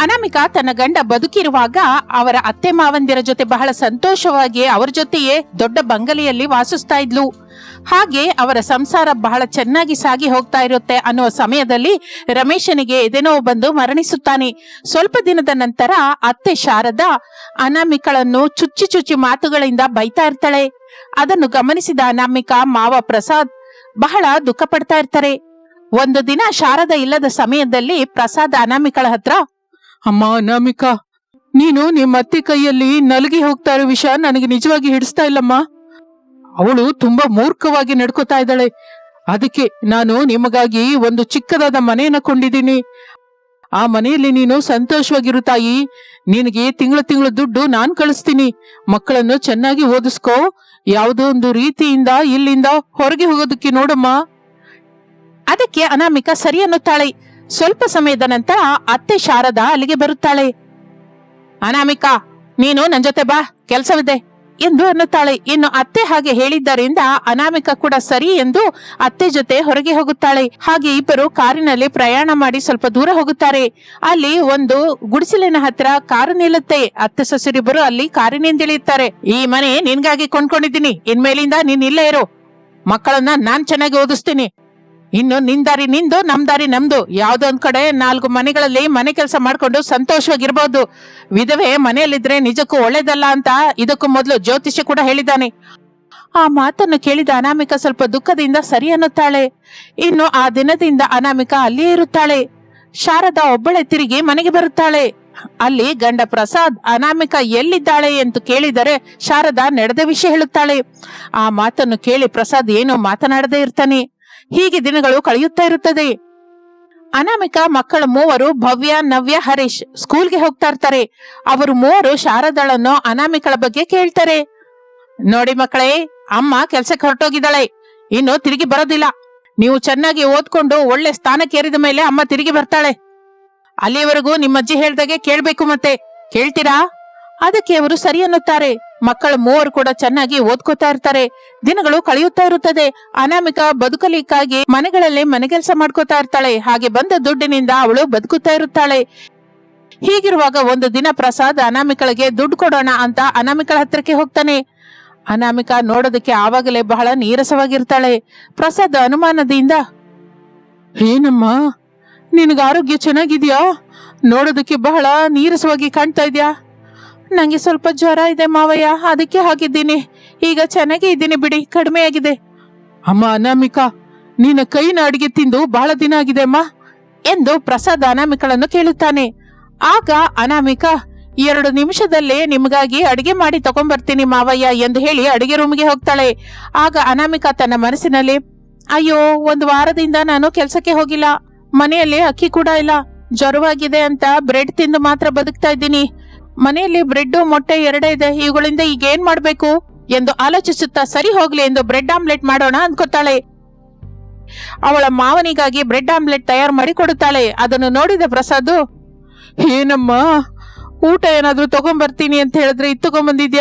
Speaker 1: ಅನಾಮಿಕಾ ತನ್ನ ಗಂಡ ಬದುಕಿರುವಾಗ ಅವರ ಅತ್ತೆ ಮಾವಂದಿರ ಜೊತೆ ಬಹಳ ಸಂತೋಷವಾಗಿ ಅವರ ಜೊತೆಯೇ ದೊಡ್ಡ ಬಂಗಲೆಯಲ್ಲಿ ವಾಸಿಸ್ತಾ ಇದ್ಲು. ಹಾಗೆ ಅವರ ಸಂಸಾರ ಬಹಳ ಚೆನ್ನಾಗಿ ಸಾಗಿ ಹೋಗ್ತಾ ಇರುತ್ತೆ ಅನ್ನುವ ಸಮಯದಲ್ಲಿ ರಮೇಶನಿಗೆ ಎದೆನೋ ಬಂದು ಮರಣಿಸುತ್ತಾನೆ. ಸ್ವಲ್ಪ ದಿನದ ನಂತರ ಅತ್ತೆ ಶಾರದಾ ಅನಾಮಿಕಳನ್ನು ಚುಚ್ಚಿ ಚುಚ್ಚಿ ಮಾತುಗಳಿಂದ ಬೈತಾ ಇರ್ತಾಳೆ. ಅದನ್ನು ಗಮನಿಸಿದ ಅನಾಮಿಕಾ ಮಾವ ಪ್ರಸಾದ್ ಬಹಳ ದುಃಖ ಪಡ್ತಾ ಇರ್ತಾರೆ. ಒಂದು ದಿನ ಶಾರದ ಇಲ್ಲದ ಸಮಯದಲ್ಲಿ ಪ್ರಸಾದ್ ಅನಾಮಿಕಳ ಹತ್ರ ಅಮ್ಮ ಅನಾಮಿಕಾ ನೀನು ನಿಮ್ಮ ಅತ್ತೆ ಕೈಯಲ್ಲಿ ನಲಗಿ ಹೋಗ್ತಾ ಇರೋ ವಿಷಯ ನನಗೆ ನಿಜವಾಗಿ ಹಿಡಿಸ್ತಾ ಇಲ್ಲಮ್ಮ. ಅವಳು ತುಂಬಾ ಮೂರ್ಖವಾಗಿ ನಡ್ಕೋತಾ ಇದ್ದಾಳೆ. ಅದಕ್ಕೆ ನಾನು ನಿಮಗಾಗಿ ಒಂದು ಚಿಕ್ಕದಾದ ಮನೆಯನ್ನ ಕೊಂಡಿದ್ದೀನಿ. ಆ ಮನೆಯಲ್ಲಿ ನೀನು ಸಂತೋಷವಾಗಿರು ತಾಯಿ. ನಿನಗೆ ತಿಂಗಳು ತಿಂಗಳು ದುಡ್ಡು ನಾನು ಕಳಿಸ್ತೀನಿ. ಮಕ್ಕಳನ್ನು ಚೆನ್ನಾಗಿ ಓದಿಸ್ಕೋ. ಯಾವುದೋ ಒಂದು ರೀತಿಯಿಂದ ಇಲ್ಲಿಂದ ಹೊರಗೆ ಹೋಗೋದಕ್ಕೆ ನೋಡಮ್ಮ. ಅದಕ್ಕೆ ಅನಾಮಿಕ ಸರಿ ಅನ್ನುತ್ತಾಳೆ. ಸ್ವಲ್ಪ ಸಮಯದ ನಂತರ ಅತ್ತೆ ಶಾರದಾ ಅಲ್ಲಿಗೆ ಬರುತ್ತಾಳೆ. ಅನಾಮಿಕಾ ನೀನು ನನ್ ಜೊತೆ ಬಾ, ಕೆಲಸವಿದೆ, ಎಂದು ಅನ್ನುತ್ತಾಳೆ. ಇನ್ನು ಅತ್ತೆ ಹಾಗೆ ಹೇಳಿದ್ದರಿಂದ ಅನಾಮಿಕಾ ಕೂಡ ಸರಿ ಎಂದು ಅತ್ತೆ ಜೊತೆ ಹೊರಗೆ ಹೋಗುತ್ತಾಳೆ. ಹಾಗೆ ಇಬ್ಬರು ಕಾರಿನಲ್ಲಿ ಪ್ರಯಾಣ ಮಾಡಿ ಸ್ವಲ್ಪ ದೂರ ಹೋಗುತ್ತಾರೆ. ಅಲ್ಲಿ ಒಂದು ಗುಡಿಸಲಿನ ಹತ್ರ ಕಾರು ನಿಲ್ಲುತ್ತೆ. ಅತ್ತೆ ಸೊಸರಿಬ್ಬರು ಅಲ್ಲಿ ಕಾರಿನಿಂದಿಳಿಯುತ್ತಾರೆ ಈ ಮನೆ ನಿನ್ಗಾಗಿ ಕೊಂಡ್ಕೊಂಡಿದ್ದೀನಿ. ಇನ್ಮೇಲಿಂದ ನೀನ್ ಇಲ್ಲೇ ಇರು. ಮಕ್ಕಳನ್ನ ನಾನ್ ಚೆನ್ನಾಗಿ ಓದಿಸ್ತೀನಿ. ಇನ್ನು ನಿಂದಾರಿ ದಾರಿ ನಿಂದು, ನಮ್ ದಾರಿ ನಮ್ದು. ಯಾವ್ದೊಂದ್ ಕಡೆ ನಾಲ್ಕು ಮನೆಗಳಲ್ಲಿ ಮನೆ ಕೆಲಸ ಮಾಡ್ಕೊಂಡು ಸಂತೋಷವಾಗಿರ್ಬೋದು. ವಿಧವೆ ಮನೆಯಲ್ಲಿದ್ರೆ ನಿಜಕ್ಕೂ ಒಳ್ಳೇದಲ್ಲ ಅಂತ ಇದಕ್ಕೂ ಮೊದಲು ಜ್ಯೋತಿಷ್ಯ ಕೂಡ ಹೇಳಿದ್ದಾನೆ. ಆ ಮಾತನ್ನು ಕೇಳಿದ ಅನಾಮಿಕ ಸ್ವಲ್ಪ ದುಃಖದಿಂದ ಸರಿ ಅನ್ನುತ್ತಾಳೆ. ಇನ್ನು ಆ ದಿನದಿಂದ ಅನಾಮಿಕ ಅಲ್ಲಿಯೇ ಇರುತ್ತಾಳೆ. ಶಾರದಾ ಒಬ್ಬಳೆ ತಿರುಗಿ ಮನೆಗೆ ಬರುತ್ತಾಳೆ. ಅಲ್ಲಿ ಗಂಡ ಪ್ರಸಾದ್ ಅನಾಮಿಕ ಎಲ್ಲಿದ್ದಾಳೆ ಎಂದು ಕೇಳಿದರೆ ಶಾರದಾ ನಡೆದ ವಿಷಯ ಹೇಳುತ್ತಾಳೆ. ಆ ಮಾತನ್ನು ಕೇಳಿ ಪ್ರಸಾದ್ ಏನೋ ಮಾತನಾಡದೇ ಇರ್ತಾನೆ. ಹೀಗೆ ದಿನಗಳು ಕಳೆಯುತ್ತಾ ಇರುತ್ತದೆ. ಅನಾಮಿಕ ಮಕ್ಕಳ ಮೂವರು ಭವ್ಯ, ನವ್ಯ ಹರೀಶ್ ಸ್ಕೂಲ್ಗೆ ಹೋಗ್ತಾ ಇರ್ತಾರೆ. ಅವರು ಮೂವರು ಶಾರದಾಳನ್ನು ಅನಾಮಿಕಳ ಬಗ್ಗೆ ಕೇಳ್ತಾರೆ. ನೋಡಿ ಮಕ್ಕಳೇ, ಅಮ್ಮ ಕೆಲ್ಸಕ್ಕೆ ಹೊರಟೋಗಿದ್ದಾಳೆ. ಇನ್ನು ತಿರುಗಿ ಬರೋದಿಲ್ಲ. ನೀವು ಚೆನ್ನಾಗಿ ಓದ್ಕೊಂಡು ಒಳ್ಳೆ ಸ್ಥಾನಕ್ಕೆ ಏರಿದ ಮೇಲೆ ಅಮ್ಮ ತಿರುಗಿ ಬರ್ತಾಳೆ. ಅಲ್ಲಿವರೆಗೂ ನಿಮ್ಮಜ್ಜಿ ಹೇಳ್ದಾಗೆ ಕೇಳ್ಬೇಕು ಮತ್ತೆ. ಕೇಳ್ತೀರಾ? ಅದಕ್ಕೆ ಅವರು ಸರಿ ಅನ್ನುತ್ತಾರೆ. ಮಕ್ಕಳು ಮೂವರು ಕೂಡ ಚೆನ್ನಾಗಿ ಓದ್ಕೋತಾ ಇರ್ತಾರೆ. ದಿನಗಳು ಕಳೆಯುತ್ತಾ ಇರುತ್ತದೆ. ಅನಾಮಿಕ ಬದುಕಲಿಕ್ಕಾಗಿ ಮನೆಗಳಲ್ಲಿ ಮನೆ ಕೆಲಸ ಮಾಡ್ಕೋತಾ ಇರ್ತಾಳೆ. ಹಾಗೆ ಬಂದ ದುಡ್ಡಿನಿಂದ ಅವಳು ಬದುಕುತ್ತಾ ಇರುತ್ತಾಳೆ. ಹೀಗಿರುವಾಗ ಒಂದು ದಿನ ಪ್ರಸಾದ್ ಅನಾಮಿಕಳಿಗೆ ದುಡ್ಡು ಕೊಡೋಣ ಅಂತ ಅನಾಮಿಕಳ ಹತ್ರಕ್ಕೆ ಹೋಗ್ತಾನೆ. ಅನಾಮಿಕ ನೋಡೋದಕ್ಕೆ ಆವಾಗಲೇ ಬಹಳ ನೀರಸವಾಗಿರ್ತಾಳೆ. ಪ್ರಸಾದ್ ಅನುಮಾನದಿಂದ, ಏನಮ್ಮ, ನಿನಗ ಆರೋಗ್ಯ ಚೆನ್ನಾಗಿದ್ಯಾ? ನೋಡೋದಕ್ಕೆ ಬಹಳ ನೀರಸವಾಗಿ ಕಾಣ್ತಾ ಇದ್ಯಾ? ನಂಗೆ ಸ್ವಲ್ಪ ಜ್ವರ ಇದೆ ಮಾವಯ್ಯ, ಅದಕ್ಕೆ ಹಾಕಿದ್ದೀನಿ ಈಗ ಚೆನ್ನಾಗಿ ಇದ್ದೀನಿ ಬಿಡಿ, ಕಡಿಮೆ ಆಗಿದೆ. ಅಮ್ಮ, ಅನಾಮಿಕಾ, ನಿನ್ನ ಕೈನ ಅಡಿಗೆ ತಿಂದು ಬಹಳ ದಿನ ಆಗಿದೆ ಅಮ್ಮ ಎಂದು ಪ್ರಸಾದ್ ಅನಾಮಿಕಳನ್ನು ಕೇಳುತ್ತಾನೆ. ಆಗ ಅನಾಮಿಕಾ, ಎರಡು ನಿಮಿಷದಲ್ಲೇ ನಿಮಗಾಗಿ ಅಡಿಗೆ ಮಾಡಿ ತಗೊಂಡ್ಬರ್ತೀನಿ ಮಾವಯ್ಯ ಎಂದು ಹೇಳಿ ಅಡಿಗೆ ರೂಮ್ಗೆ ಹೋಗ್ತಾಳೆ. ಆಗ ಅನಾಮಿಕಾ ತನ್ನ ಮನಸ್ಸಿನಲ್ಲಿ, ಅಯ್ಯೋ, ಒಂದು ವಾರದಿಂದ ನಾನು ಕೆಲಸಕ್ಕೆ ಹೋಗಿಲ್ಲ. ಮನೆಯಲ್ಲಿ ಅಕ್ಕಿ ಕೂಡ ಇಲ್ಲ. ಜ್ವರವಾಗಿದೆ ಅಂತ ಬ್ರೆಡ್ ತಿಂದು ಮಾತ್ರ ಬದುಕ್ತಾ ಇದ್ದೀನಿ. ಮನೆಯಲ್ಲಿ ಬ್ರೆಡ್, ಮೊಟ್ಟೆ ಎರಡೇ ಇದೆ. ಇವುಗಳಿಂದ ಈಗ ಏನ್ ಮಾಡ್ಬೇಕು? ಎಂದು ಆಲೋಚಿಸುತ್ತಾ ಸರಿ ಹೋಗ್ಲಿ ಎಂದು ಬ್ರೆಡ್ ಆಮ್ಲೆಟ್ ಮಾಡೋಣ ಅಂದ್ಕೊತಾಳೆ ಅವಳ ಮಾವನಿಗಾಗಿ ಬ್ರೆಡ್ ಆಮ್ಲೆಟ್ ತಯಾರು ಮಾಡಿ ಕೊಡುತ್ತಾಳೆ. ಅದನ್ನು ನೋಡಿದ ಪ್ರಸಾದ್, ಏನಮ್ಮ, ಊಟ ಏನಾದ್ರೂ ತಗೊಂಡ್ಬರ್ತೀನಿ ಅಂತ ಹೇಳಿದ್ರೆ ಇದು ನನ್ನ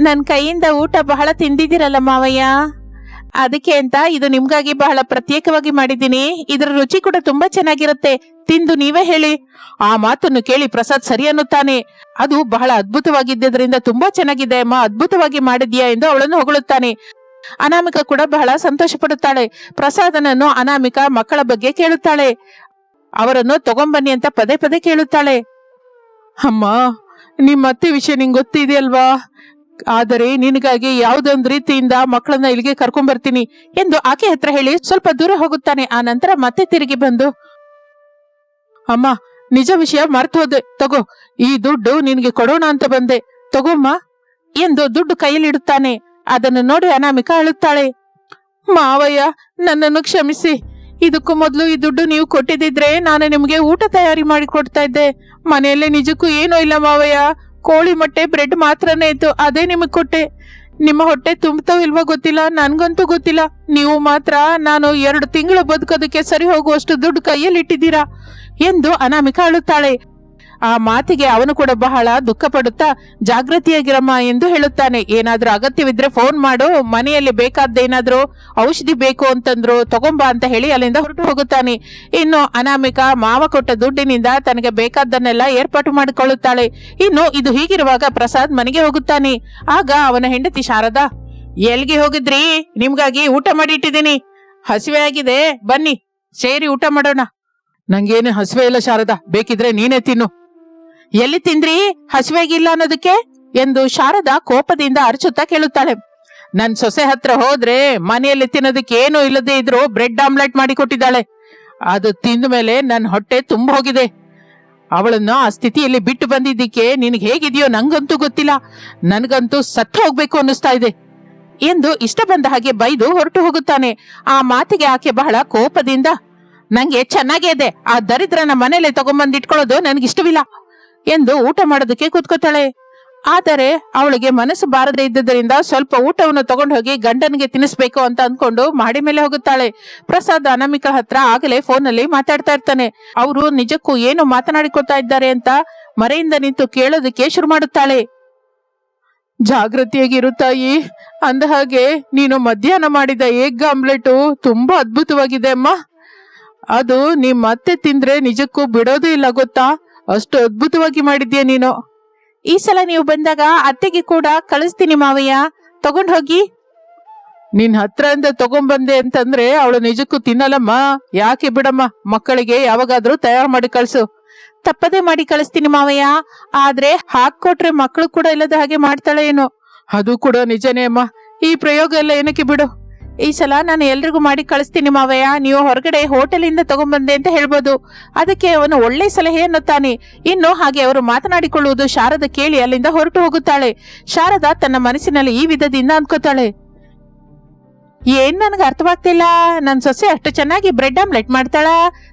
Speaker 1: ನನ್ ಕೈಯಿಂದ ಊಟ ಬಹಳ ತಿಂದಿದ್ದೀರಲ್ಲ ಮಾವಯ್ಯ. ಅದಕ್ಕೆ ಅಂತ ಇದು ನಿಮ್ಗಾಗಿ ಬಹಳ ಪ್ರತ್ಯೇಕವಾಗಿ ಮಾಡಿದ್ದೀನಿ. ಇದರ ರುಚಿ ಕೂಡ ತುಂಬಾ ಚೆನ್ನಾಗಿರುತ್ತೆ. ತಿಂದು ನೀವೇ ಹೇಳಿ. ಆ ಮಾತನ್ನು ಕೇಳಿ ಪ್ರಸಾದ್ ಸರಿ ಅನ್ನುತ್ತಾನೆ. ಅದು ಬಹಳ ಅದ್ಭುತವಾಗಿದ್ದರಿಂದ ತುಂಬಾ ಚೆನ್ನಾಗಿದೆ. ಅಮ್ಮ, ಅದ್ಭುತವಾಗಿ ಮಾಡಿದ್ಯಾ ಎಂದು ಅವಳನ್ನು ಹೊಗಳುತ್ತಾನೆ. ಅನಾಮಿಕ ಕೂಡ ಬಹಳ ಸಂತೋಷ ಪಡುತ್ತಾಳೆ ಪ್ರಸಾದನನ್ನು ಅನಾಮಿಕ ಮಕ್ಕಳ ಬಗ್ಗೆ ಕೇಳುತ್ತಾಳೆ. ಅವರನ್ನು ತಗೊಂಬನ್ನಿ ಅಂತ ಪದೇ ಪದೇ ಕೇಳುತ್ತಾಳೆ. ಅಮ್ಮ ನಿಮ್ಮ ಅತ್ತೆ ವಿಷಯ ನಿಂಗೆ ಗೊತ್ತಿದೆಯಲ್ವಾ ಆದರೆ ನಿನಗಾಗಿ ಯಾವುದೊಂದು ರೀತಿಯಿಂದ ಮಕ್ಕಳನ್ನ ಇಲ್ಲಿಗೆ ಕರ್ಕೊಂಡ್ ಬರ್ತೀನಿ ಎಂದು ಆಕೆ ಹತ್ರ ಹೇಳಿ ಸ್ವಲ್ಪ ದೂರ ಹೋಗುತ್ತಾನೆ. ಆ ನಂತರ ಮತ್ತೆ ತಿರುಗಿ ಬಂದು, ಅಮ್ಮ, ನಿಜ ವಿಷಯ ಮರ್ತು ಹೋದೆ. ತಗೋ, ಈ ದುಡ್ಡು ನಿನಗೆ ಕೊಡೋಣ ಅಂತ ಬಂದೆ. ತಗೋಮ್ಮ ಎಂದು ದುಡ್ಡು ಕೈಯಲ್ಲಿಡುತ್ತಾನೆ ಅದನ್ನು ನೋಡಿ ಅನಾಮಿಕ ಅಳುತ್ತಾಳೆ. ಮಾವಯ್ಯ, ನನ್ನನ್ನು ಕ್ಷಮಿಸಿ. ಇದಕ್ಕೂ ಮೊದಲು ಈ ದುಡ್ಡು ನೀವು ಕೊಟ್ಟಿದ್ದಿದ್ರೆ ನಾನು ನಿಮಗೆ ಊಟ ತಯಾರಿ ಮಾಡಿ ಕೊಡ್ತಾ ಇದ್ದೆ. ಮನೆಯಲ್ಲೇ ನಿಜಕ್ಕೂ ಏನೂ ಇಲ್ಲ ಮಾವಯ್ಯ. ಕೋಳಿ ಮೊಟ್ಟೆ, ಬ್ರೆಡ್ ಮಾತ್ರನೇ ಇತ್ತು. ಅದೇ ನಿಮಗೆ ಕೊಟ್ಟೆ ನಿಮ್ಮ ಹೊಟ್ಟೆ ತುಂಬ್ತಾವ್ ಇಲ್ವೋ ಗೊತ್ತಿಲ್ಲ. ನನ್ಗಂತೂ ಗೊತ್ತಿಲ್ಲ. ನೀವು ಮಾತ್ರ ನಾನು ಎರಡು ತಿಂಗಳು ಬದುಕೋದಕ್ಕೆ ಸರಿ ಹೋಗುವಷ್ಟು ದುಡ್ಡು ಕೈಯಲ್ಲಿ ಇಟ್ಟಿದ್ದೀರಾ ಎಂದು ಅನಾಮಿಕ ಅಳುತ್ತಾಳೆ. ಆ ಮಾತಿಗೆ ಅವನು ಕೂಡ ಬಹಳ ದುಃಖ ಪಡುತ್ತಾ ಜಾಗೃತಿಯಾಗಿರಮ್ಮ ಎಂದು ಹೇಳುತ್ತಾನೆ. ಏನಾದ್ರೂ ಅಗತ್ಯವಿದ್ರೆ ಫೋನ್ ಮಾಡು, ಮನೆಯಲ್ಲಿ ಬೇಕಾದ್ದೇನಾದ್ರೂ ಔಷಧಿ ಬೇಕು ಅಂತಂದ್ರು ತಗೊಂಬಾ ಅಂತ ಹೇಳಿ ಅಲ್ಲಿಂದ ಹೊರಟು ಹೋಗುತ್ತಾನೆ. ಇನ್ನು ಅನಾಮಿಕ ಮಾವ ಕೊಟ್ಟ ದುಡ್ಡಿನಿಂದ ತನಗೆ ಬೇಕಾದ್ದನ್ನೆಲ್ಲ ಏರ್ಪಾಟು ಮಾಡಿಕೊಳ್ಳುತ್ತಾಳೆ. ಇನ್ನು ಇದು ಹೀಗಿರುವಾಗ ಪ್ರಸಾದ್ ಮನೆಗೆ ಹೋಗುತ್ತಾನೆ. ಆಗ ಅವನ ಹೆಂಡತಿ ಶಾರದಾ ಎಲ್ಗೆ ಹೋಗಿದ್ರಿ? ನಿಮ್ಗಾಗಿ ಊಟ ಮಾಡಿ ಇಟ್ಟಿದ್ದೀನಿ. ಹಸಿವೆ ಆಗಿದೆ, ಬನ್ನಿ, ಸೇರಿ ಊಟ ಮಾಡೋಣ. ನಂಗೇನು ಹಸಿವೆ ಇಲ್ಲ ಶಾರದಾ, ಬೇಕಿದ್ರೆ ನೀನೇ ತಿನ್ನು. ಎಲ್ಲಿ ತಿಂದ್ರಿ? ಹಸಿವೆಗಿಲ್ಲ ಅನ್ನೋದಕ್ಕೆ? ಎಂದು ಶಾರದಾ ಕೋಪದಿಂದ ಅರಚುತ್ತಾ ಕೇಳುತ್ತಾಳೆ. ನನ್ ಸೊಸೆ ಹತ್ರ ಹೋದ್ರೆ ಮನೆಯಲ್ಲಿ ತಿನ್ನೋದಕ್ಕೆ ಏನು ಇಲ್ಲದೆ ಇದ್ರು ಬ್ರೆಡ್ ಆಮ್ಲೆಟ್ ಮಾಡಿ ಕೊಟ್ಟಿದ್ದಾಳೆ. ಅದು ತಿಂದ ಮೇಲೆ ನನ್ನ ಹೊಟ್ಟೆ ತುಂಬ ಹೋಗಿದೆ. ಅವಳನ್ನ ಆ ಸ್ಥಿತಿಯಲ್ಲಿ ಬಿಟ್ಟು ಬಂದಿದ್ದಕ್ಕೆ ನಿನಗೆ ಹೇಗಿದೆಯೋ ನಂಗಂತೂ ಗೊತ್ತಿಲ್ಲ. ನನಗಂತೂ ಸತ್ತು ಹೋಗ್ಬೇಕು ಅನ್ನಿಸ್ತಾ ಇದೆ ಎಂದು ಇಷ್ಟ ಬಂದ ಹಾಗೆ ಬೈದು ಹೊರಟು ಹೋಗುತ್ತಾನೆ. ಆ ಮಾತಿಗೆ ಆಕೆ ಬಹಳ ಕೋಪದಿಂದ, ನಂಗೆ ಚೆನ್ನಾಗೇ ಇದೆ. ಆ ದರಿದ್ರನ ಮನೇಲೆ ತಗೊಂಬಂದಿಟ್ಕೊಳ್ಳೋದು ನನಗಿಷ್ಟವಿಲ್ಲ. ಎಂದು ಊಟ ಮಾಡೋದಕ್ಕೆ ಕೂತ್ಕೋತಾಳೆ. ಆದರೆ ಅವಳಿಗೆ ಮನಸ್ಸು ಬಾರದೇ ಇದ್ದುದರಿಂದ ಸ್ವಲ್ಪ ಊಟವನ್ನು ತಗೊಂಡು ಹೋಗಿ ಗಂಡನಿಗೆ ತಿನ್ನಿಸ್ಬೇಕು ಅಂತ ಅಂದ್ಕೊಂಡು ಮಾಡಿ ಮೇಲೆ ಹೋಗುತ್ತಾಳೆ. ಪ್ರಸಾದ್ ಅನಾಮಿಕ ಹತ್ರ ಆಗಲೇ ಫೋನಲ್ಲಿ ಮಾತಾಡ್ತಾ ಇರ್ತಾನೆ. ಅವರು ನಿಜಕ್ಕೂ ಏನು ಮಾತನಾಡಿಕೊತಾ ಇದ್ದಾರೆ ಅಂತ ಮರೆಯಿಂದ ನಿಂತು ಕೇಳೋದಕ್ಕೆ ಶುರು ಮಾಡುತ್ತಾಳೆ. ಜಾಗೃತಿಯಾಗಿರು ತಾಯಿ. ಅಂದ ಹಾಗೆ ನೀನು ಮಧ್ಯಾಹ್ನ ಮಾಡಿದ ಏಗ್ ಆಮ್ಲೆಟು ತುಂಬಾ ಅದ್ಭುತವಾಗಿದೆ ಅಮ್ಮ. ಅದು ನೀ ಮತ್ತೆ ತಿಂದ್ರೆ ನಿಜಕ್ಕೂ ಬಿಡೋದೇ ಇಲ್ಲ ಗೊತ್ತಾ? ಅಷ್ಟು ಅದ್ಭುತವಾಗಿ ಮಾಡಿದ್ಯಾ ನೀನು? ಈ ಸಲ ನೀವು ಬಂದಾಗ ಅತ್ತೆಗೆ ಕೂಡ ಕಳಿಸ್ತೀನಿ ಮಾವಯ್ಯ. ತಗೊಂಡ್ ಹೋಗಿ. ನಿನ್ ಹತ್ರದಿಂದ ತಗೊಂಡ್ಬಂದೆ ಅಂತಂದ್ರೆ ಅವಳು ನಿಜಕ್ಕೂ ತಿನ್ನಲ್ಲಮ್ಮ. ಯಾಕೆ ಬಿಡಮ್ಮ? ಮಕ್ಕಳಿಗೆ ಯಾವಾಗಾದ್ರೂ ತಯಾರು ಮಾಡಿ ಕಳಿಸು. ತಪ್ಪದೆ ಮಾಡಿ ಕಳಿಸ್ತೀನಿ ಮಾವಯ್ಯ. ಆದ್ರೆ ಹಾಕೊಟ್ರೆ ಮಕ್ಕಳು ಕೂಡ ಇಲ್ಲದ ಹಾಗೆ ಮಾಡ್ತಾಳೆ ಏನು? ಅದು ಕೂಡ ನಿಜನೇ ಅಮ್ಮ. ಈ ಪ್ರಯೋಗ ಎಲ್ಲ ಏನಕ್ಕೆ ಬಿಡು? ಈ ಸಲ ನಾನು ಎಲ್ರಿಗೂ ಮಾಡಿ ಕಳಿಸ್ತೀನಿ ಮಾವಯ್ಯ. ನೀವು ಹೊರಗಡೆ ಹೋಟೆಲಿಂದ ತಗೊಂಡ್ಬಂದೆ ಅಂತ ಹೇಳ್ಬೋದು. ಅದಕ್ಕೆ ಅವನು ಒಳ್ಳೆ ಸಲಹೆ ಅನ್ನುತ್ತಾನೆ. ಇನ್ನು ಹಾಗೆ ಅವರು ಮಾತನಾಡಿಕೊಳ್ಳುವುದು ಶಾರದ ಕೇಳಿ ಅಲ್ಲಿಂದ ಹೊರಟು ಹೋಗುತ್ತಾಳೆ. ಶಾರದಾ ತನ್ನ ಮನಸ್ಸಿನಲ್ಲಿ ಈ ವಿಧದಿಂದ ಅಂದ್ಕೋತಾಳೆ. ಏನ್ ನನಗೆ ಅರ್ಥವಾಗ್ತಿಲ್ಲ. ನನ್ನ ಸೊಸೆ ಅಷ್ಟು ಚೆನ್ನಾಗಿ ಬ್ರೆಡ್ ಆಮ್ಲೆಟ್ ಮಾಡ್ತಾಳ.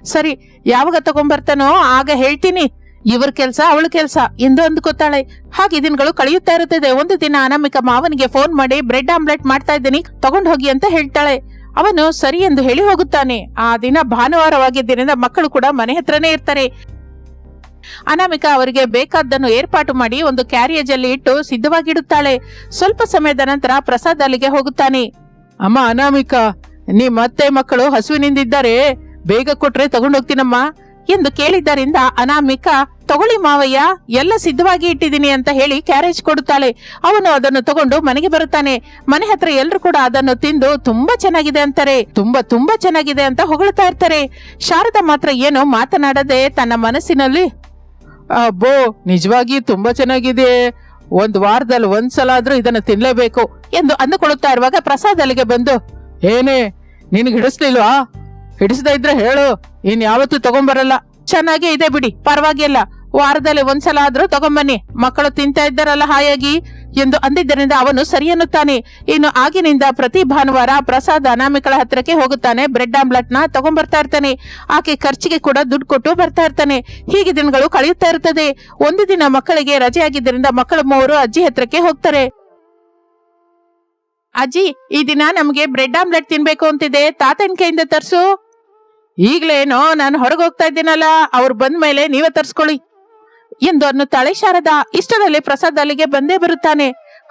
Speaker 1: ಸರಿ, ಯಾವಾಗ ತಗೊಂಡ್ಬರ್ತಾನೋ ಆಗ ಹೇಳ್ತೀನಿ. ಇವ್ರ ಕೆಲ್ಸ ಅವಳ ಕೆಲ್ಸ. ಎಂದು ಅಂದ್ಕೋತಾಳೆ. ಹಾಗೆ ದಿನಗಳು ಕಳೆಯುತ್ತಾ ಇರುತ್ತದೆ. ಒಂದು ದಿನ ಅನಾಮಿಕ ಮಾವನಿಗೆ ಫೋನ್ ಮಾಡಿ ಬ್ರೆಡ್ ಆಮ್ಲೆಟ್ ಮಾಡ್ತಾ ಇದ್ದೀನಿ, ತಗೊಂಡ್ ಹೋಗಿ ಅಂತ ಹೇಳ್ತಾಳೆ. ಅವನು ಸರಿ ಎಂದು ಹೇಳಿ ಹೋಗುತ್ತಾನೆ. ಆ ದಿನ ಭಾನುವಾರವಾಗಿದ್ದರಿಂದ ಮಕ್ಕಳು ಕೂಡ ಮನೆ ಹತ್ರನೇ ಇರ್ತಾರೆ. ಅನಾಮಿಕ ಅವರಿಗೆ ಬೇಕಾದ್ದನ್ನು ಏರ್ಪಾಟು ಮಾಡಿ ಒಂದು ಕ್ಯಾರಿಯೇಜ್ ಅಲ್ಲಿ ಇಟ್ಟು ಸಿದ್ಧವಾಗಿಡುತ್ತಾಳೆ. ಸ್ವಲ್ಪ ಸಮಯದ ನಂತರ ಪ್ರಸಾದ್ ಅಲ್ಲಿಗೆ ಹೋಗುತ್ತಾನೆ. ಅಮ್ಮ ಅನಾಮಿಕ ನಿಮ್ಮ ಅತ್ತೆ ಮಕ್ಕಳು ಹಸುವಿನಿಂದಿದ್ದಾರೆ ಬೇಗ ಕೊಟ್ರೆ ತಗೊಂಡೋಗ್ತೀನಮ್ಮ. ಎಂದು ಕೇಳಿದ್ದರಿಂದ ಅನಾಮಿಕ, ತಗೊಳ್ಳಿ ಮಾವಯ್ಯ, ಎಲ್ಲ ಸಿದ್ಧವಾಗಿ ಇಟ್ಟಿದ್ದೀನಿ ಅಂತ ಹೇಳಿ ಕ್ಯಾರೇಜ್ ಕೊಡುತ್ತಾಳೆ. ಅವನು ಅದನ್ನು ತಗೊಂಡು ಮನೆಗೆ ಬರುತ್ತಾನೆ. ಮನೆ ಹತ್ರ ಎಲ್ಲರೂ ಕೂಡ ಅದನ್ನು ತಿಂದು ತುಂಬಾ ಚೆನ್ನಾಗಿದೆ ಅಂತಾರೆ. ತುಂಬಾ ತುಂಬಾ ಚೆನ್ನಾಗಿದೆ ಅಂತ ಹೊಗಳ್ತಾ ಇರ್ತಾರೆ. ಶಾರದಾ ಮಾತ್ರ ಏನು ಮಾತನಾಡದೆ ತನ್ನ ಮನಸ್ಸಿನಲ್ಲಿ, ಅಬ್ಬೋ, ನಿಜವಾಗಿ ತುಂಬಾ ಚೆನ್ನಾಗಿದೆ. ಒಂದ್ ವಾರದಲ್ಲಿ ಒಂದ್ಸಲ ಆದ್ರೂ ಇದನ್ನ ತಿನ್ಲೇಬೇಕು ಎಂದು ಅಂದುಕೊಳ್ಳುತ್ತಾ ಇರುವಾಗ ಪ್ರಸಾದ್ ಅಲ್ಲಿಗೆ ಬಂದು, ಏನೇ, ನಿನಗೆ ಹಿಡಿಸ್ಲಿಲ್ವಾ? ಹಿಡಿಸದೇ ಇದ್ರೆ ಹೇಳು. ಇನ್ ಯಾವತ್ತೂ ತಗೊಂಬರಲ್ಲ. ಚೆನ್ನಾಗೇ ಇದೆ ಬಿಡಿ. ಪರವಾಗಿಲ್ಲ. ವಾರದಲ್ಲಿ ಒಂದ್ಸಲ ಆದ್ರೂ ತಗೊಂಬನ್ನಿ. ಮಕ್ಕಳು ತಿಂತಾ ಇದ್ದಾರಲ್ಲ ಹಾಯಾಗಿ? ಎಂದು ಅಂದಿದ್ದರಿಂದ ಅವನು ಸರಿ ಅನ್ನುತ್ತಾನೆ. ಇನ್ನು ಆಗಿನಿಂದ ಪ್ರತಿ ಭಾನುವಾರ ಪ್ರಸಾದ ಅನಾಮಿಕಳ ಹತ್ರಕ್ಕೆ ಹೋಗುತ್ತಾನೆ. ಬ್ರೆಡ್ ಆಮ್ಲೆಟ್ನ ತಗೊಂಡ್ಬರ್ತಾ ಇರ್ತಾನೆ. ಆಕೆ ಖರ್ಚಿಗೆ ಕೂಡ ದುಡ್ಡು ಕೊಟ್ಟು ಬರ್ತಾ ಇರ್ತಾನೆ. ಹೀಗೆ ದಿನಗಳು ಕಳೆಯುತ್ತಾ ಇರ್ತದೆ ಒಂದು ದಿನ ಮಕ್ಕಳಿಗೆ ರಜೆ ಆಗಿದ್ದರಿಂದ ಮಕ್ಕಳು ಮೂವರು ಅಜ್ಜಿ ಹತ್ರಕ್ಕೆ ಹೋಗ್ತಾರೆ. ಅಜ್ಜಿ, ಈ ದಿನ ನಮಗೆ ಬ್ರೆಡ್ ಆಮ್ಲೆಟ್ ತಿನ್ಬೇಕು ಅಂತಿದೆ. ತಾತನ ಕೈಯಿಂದ ತರ್ಸು. ಈಗ್ಲೇನೋ ನಾನು ಹೊರಗೆ ಹೋಗ್ತಾ ಇದ್ದೀನಲ್ಲ, ಅವ್ರು ಬಂದ ಮೇಲೆ ನೀವೇ ತರ್ಸ್ಕೊಳ್ಳಿ. ಎಂದು ಅನ್ನು ತಳೆ ಶಾರದ ಇಷ್ಟದಲ್ಲಿ ಪ್ರಸಾದ್ ಅಲ್ಲಿಗೆ ಬಂದೇ ಬರುತ್ತಾನೆ.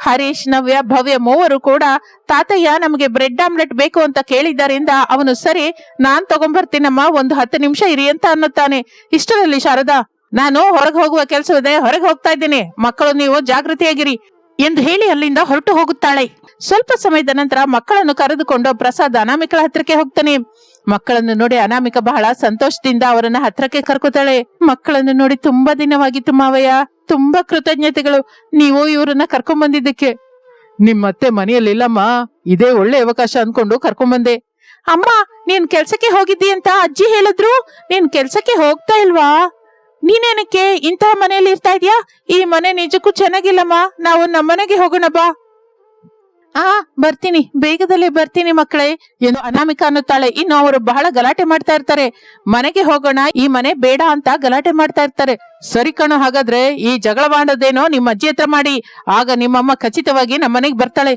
Speaker 1: ಹರೀಶ್, ನವ್ಯ, ಭವ್ಯ ಮೂವರು ಕೂಡ ತಾತಯ್ಯ ನಮಗೆ ಬ್ರೆಡ್ ಆಮ್ಲೆಟ್ ಬೇಕು ಅಂತ ಕೇಳಿದ್ದರಿಂದ ಅವನು ಸರಿ, ನಾನ್ ತಗೊಂಡ್ಬರ್ತೀನಮ್ಮ ಒಂದು ಹತ್ತು ನಿಮಿಷ ಇರಿ ಅಂತ ಅನ್ನುತ್ತಾನೆ. ಇಷ್ಟರಲ್ಲಿ ಶಾರದಾ, ನಾನು ಹೊರಗೆ ಹೋಗುವ ಕೆಲಸವಿದೆ, ಹೊರಗೆ ಹೋಗ್ತಾ ಇದ್ದೀನಿ. ಮಕ್ಕಳು ನೀವು ಜಾಗೃತಿಯಾಗಿರಿ ಎಂದು ಹೇಳಿ ಅಲ್ಲಿಂದ ಹೊರಟು ಹೋಗುತ್ತಾಳೆ. ಸ್ವಲ್ಪ ಸಮಯದ ನಂತರ ಮಕ್ಕಳನ್ನು ಕರೆದುಕೊಂಡು ಪ್ರಸಾದ್ ಅನಾಮಿಕಳ ಹತ್ರಕ್ಕೆ ಹೋಗ್ತಾನೆ. ಮಕ್ಕಳನ್ನು ನೋಡಿ ಅನಾಮಿಕ ಬಹಳ ಸಂತೋಷದಿಂದ ಅವರನ್ನ ಹತ್ರಕ್ಕೆ ಕರ್ಕೋತಾಳೆ. ಮಕ್ಕಳನ್ನು ನೋಡಿ ತುಂಬಾ ದಿನವಾಗಿತ್ತು ಮಾವಯ್ಯ. ತುಂಬಾ ಕೃತಜ್ಞತೆಗಳು. ನೀವು ಇವರನ್ನ ಕರ್ಕೊಂಡ್ ಬಂದಿದ್ದಕ್ಕೆ ನಿಮ್ಮತ್ತೆ ಮನೆಯಲ್ಲಿಲ್ಲಮ್ಮ ಇದೇ ಒಳ್ಳೆ ಅವಕಾಶ ಅನ್ಕೊಂಡು ಕರ್ಕೊಂಡ್ ಬಂದೆ ಅಮ್ಮ, ನೀನ್ ಕೆಲ್ಸಕ್ಕೆ ಹೋಗಿದ್ದಿ ಅಂತ ಅಜ್ಜಿ ಹೇಳಿದ್ರು? ನೀನ್ ಕೆಲ್ಸಕ್ಕೆ ಹೋಗ್ತಾ ಇಲ್ವಾ? ನೀನೇನಕ್ಕೆ ಇಂತಹ ಮನೆಯಲ್ಲಿ ಇರ್ತಾ ಇದ್ಯಾ? ಈ ಮನೆ ನಿಜಕ್ಕೂ ಚೆನ್ನಾಗಿಲ್ಲಮ್ಮ. ನಾವು ನಮ್ಮನೆಗೆ ಹೋಗೋಣ ಬಾ. ಆ, ಬರ್ತೀನಿ. ಬೇಗದಲ್ಲಿ ಬರ್ತೀನಿ ಮಕ್ಕಳೇ. ಎಂದು ಅನಾಮಿಕ ಅನ್ನುತ್ತಾಳೆ. ಇನ್ನು ಅವರು ಬಹಳ ಗಲಾಟೆ ಮಾಡ್ತಾ ಇರ್ತಾರೆ. ಮನೆಗೆ ಹೋಗೋಣ, ಈ ಮನೆ ಬೇಡ ಅಂತ ಗಲಾಟೆ ಮಾಡ್ತಾ ಇರ್ತಾರೆ. ಸರಿ ಕಣೋ, ಹಾಗಾದ್ರೆ ಈ ಜಗಳ ಮಾಡೋದೇನೋ ನಿಮ್ಮ ಅಜ್ಜಿ ಹತ್ರ ಮಾಡಿ. ಆಗ ನಿಮ್ಮಮ್ಮ ಖಚಿತವಾಗಿ ನಮ್ಮ ಮನೆಗೆ ಬರ್ತಾಳೆ.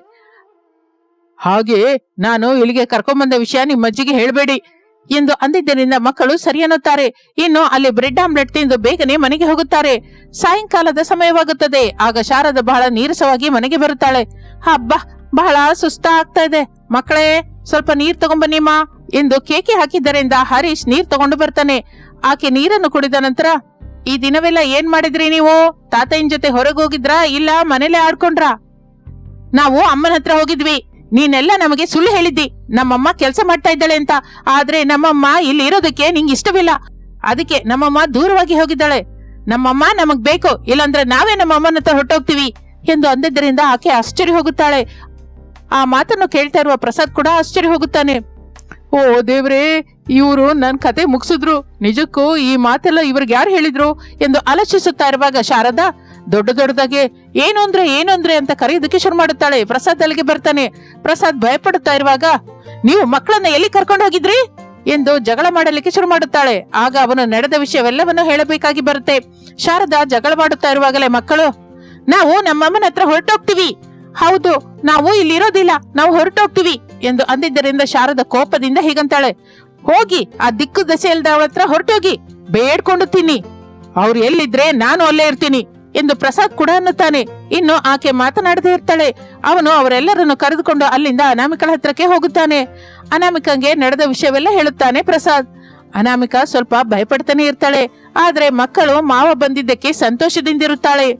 Speaker 1: ಹಾಗೆ ನಾನು ಇಲ್ಲಿಗೆ ಕರ್ಕೊಂಬಂದ ವಿಷಯ ನಿಮ್ಮ ಅಜ್ಜಿಗೆ ಹೇಳಬೇಡಿ. ಎಂದು ಅಂದಿದ್ದರಿಂದ ಮಕ್ಕಳು ಸರಿ ಅನ್ನುತ್ತಾರೆ. ಇನ್ನು ಅಲ್ಲಿ ಬ್ರೆಡ್ ಆಮ್ಲೆಟ್ ತಿಂದು ಬೇಗನೆ ಮನೆಗೆ ಹೋಗುತ್ತಾರೆ. ಸಾಯಂಕಾಲದ ಸಮಯವಾಗುತ್ತದೆ. ಆಗ ಶಾರದ ಬಹಳ ನೀರಸವಾಗಿ ಮನೆಗೆ ಬರುತ್ತಾಳೆ. ಹಬ್ಬ ಬಹಳ ಸುಸ್ತ ಆಗ್ತಾ ಇದೆ. ಮಕ್ಕಳೇ, ಸ್ವಲ್ಪ ನೀರ್ ತಗೊಂಬನ್ನಿಮ್ಮ ಎಂದು ಕೇಕೆ ಹಾಕಿದ್ದರಿಂದ ಹರೀಶ್ ನೀರ್ ತಗೊಂಡು ಬರ್ತಾನೆ. ಆಕೆ ನೀರನ್ನು ಕುಡಿದ ನಂತರ, ಈ ದಿನವೆಲ್ಲ ಏನ್ ಮಾಡಿದ್ರಿ ನೀವು? ತಾತಯ್ಯನ ಜೊತೆ ಹೊರಗೆ ಹೋಗಿದ್ರಾ ಇಲ್ಲ ಮನೇಲೆ ಆಡ್ಕೊಂಡ್ರಾ? ನಾವು ಅಮ್ಮನ ಹತ್ರ ಹೋಗಿದ್ವಿ. ನೀನೆಲ್ಲ ನಮಗೆ ಸುಳ್ಳು ಹೇಳಿದ್ದಿ. ನಮ್ಮಮ್ಮ ಕೆಲಸ ಮಾಡ್ತಾ ಇದ್ದಾಳೆ ಅಂತ. ಆದ್ರೆ ನಮ್ಮಮ್ಮ ಇಲ್ಲಿ ಇರೋದಕ್ಕೆ ನಿಂಗೆ ಇಷ್ಟವಿಲ್ಲ. ಅದಕ್ಕೆ ನಮ್ಮಮ್ಮ ದೂರವಾಗಿ ಹೋಗಿದ್ದಾಳೆ. ನಮ್ಮಮ್ಮ ನಮಗ್ ಬೇಕು. ಇಲ್ಲಾಂದ್ರೆ ನಾವೇ ನಮ್ಮ ಅಮ್ಮನ ಹತ್ರ ಹೊಟ್ಟೋಗ್ತೀವಿ ಎಂದು ಅಂದಿದ್ದರಿಂದ ಆಕೆ ಆಶ್ಚರ್ಯ ಹೋಗುತ್ತಾಳೆ. ಆ ಮಾತನ್ನು ಕೇಳ್ತಾ ಇರುವ ಪ್ರಸಾದ್ ಕೂಡ ಆಶ್ಚರ್ಯ ಹೋಗುತ್ತಾನೆ. ಓ ದೇವ್ರೇ, ಇವರು ನನ್ನ ಕತೆ ಮುಗಿಸಿದ್ರು. ನಿಜಕ್ಕೂ ಈ ಮಾತೆಲ್ಲ ಇವ್ರಿಗೆ ಯಾರು ಹೇಳಿದ್ರು ಎಂದು ಆಲೋಚಿಸುತ್ತಾ ಇರುವಾಗ ಶಾರದಾ, ದೊಡ್ಡ ದೊಡ್ಡದಾಗೆ ಏನು ಅಂದ್ರೆ ಏನು ಅಂದ್ರೆ ಅಂತ ಕರೆಯೋದಕ್ಕೆ ಶುರು ಮಾಡುತ್ತಾಳೆ. ಪ್ರಸಾದ್ ಅಲ್ಲಿಗೆ ಬರ್ತಾನೆ. ಪ್ರಸಾದ್ ಭಯಪಡುತ್ತಾ ಇರುವಾಗ, ನೀವು ಮಕ್ಕಳನ್ನ ಎಲ್ಲಿ ಕರ್ಕೊಂಡು ಹೋಗಿದ್ರಿ? ಎಂದು ಜಗಳ ಮಾಡಲಿಕ್ಕೆ ಶುರು ಮಾಡುತ್ತಾಳೆ. ಆಗ ಅವನು ನಡೆದ ವಿಷಯವೆಲ್ಲವನ್ನು ಹೇಳಬೇಕಾಗಿ ಬರುತ್ತೆ. ಶಾರದಾ ಜಗಳ ಮಾಡುತ್ತಾ ಇರುವಾಗಲೇ ಮಕ್ಕಳು, ನಾವು ನಮ್ಮಮ್ಮನ ಹತ್ರ ಹೊರಟೋಗ್ತೀವಿ. ಹೌದು, ನಾವು ಇಲ್ಲಿರೋದಿಲ್ಲ, ನಾವು ಹೊರಟೋಗ್ತೀವಿ ಎಂದು ಅಂದಿದ್ದರಿಂದ ಶಾರದ ಕೋಪದಿಂದ ಹೀಗಂತಾಳೆ. ಹೋಗಿ, ಆ ದಿಕ್ಕು ದಸೆ ಇಲ್ದವಳ ಹತ್ರ ಹೊರಟೋಗಿ, ಬೇಡ್ಕೊಂಡು ತಿನ್ನಿ. ಅವ್ರು ಎಲ್ಲಿದ್ರೆ ನಾನು ಅಲ್ಲೇ ಇರ್ತೀನಿ ಎಂದು ಪ್ರಸಾದ್ ಕೂಡ ಅನ್ನುತ್ತಾನೆ. ಇನ್ನು ಆಕೆ ಮಾತನಾಡದೇ ಇರ್ತಾಳೆ. ಅವನು ಅವರೆಲ್ಲರನ್ನು ಕರೆದುಕೊಂಡು ಅಲ್ಲಿಂದ ಅನಾಮಿಕಳ ಹತ್ರಕ್ಕೆ ಹೋಗುತ್ತಾನೆ. ಅನಾಮಿಕಂಗೆ ನಡೆದ ವಿಷಯವೆಲ್ಲ ಹೇಳುತ್ತಾನೆ ಪ್ರಸಾದ್. ಅನಾಮಿಕ ಸ್ವಲ್ಪ ಭಯಪಡ್ತಾನೆ ಇರ್ತಾಳೆ. ಆದ್ರೆ ಮಕ್ಕಳು ಮಾವ ಬಂದಿದ್ದಕ್ಕೆ ಸಂತೋಷದಿಂದಿರುತ್ತಾಳೆ.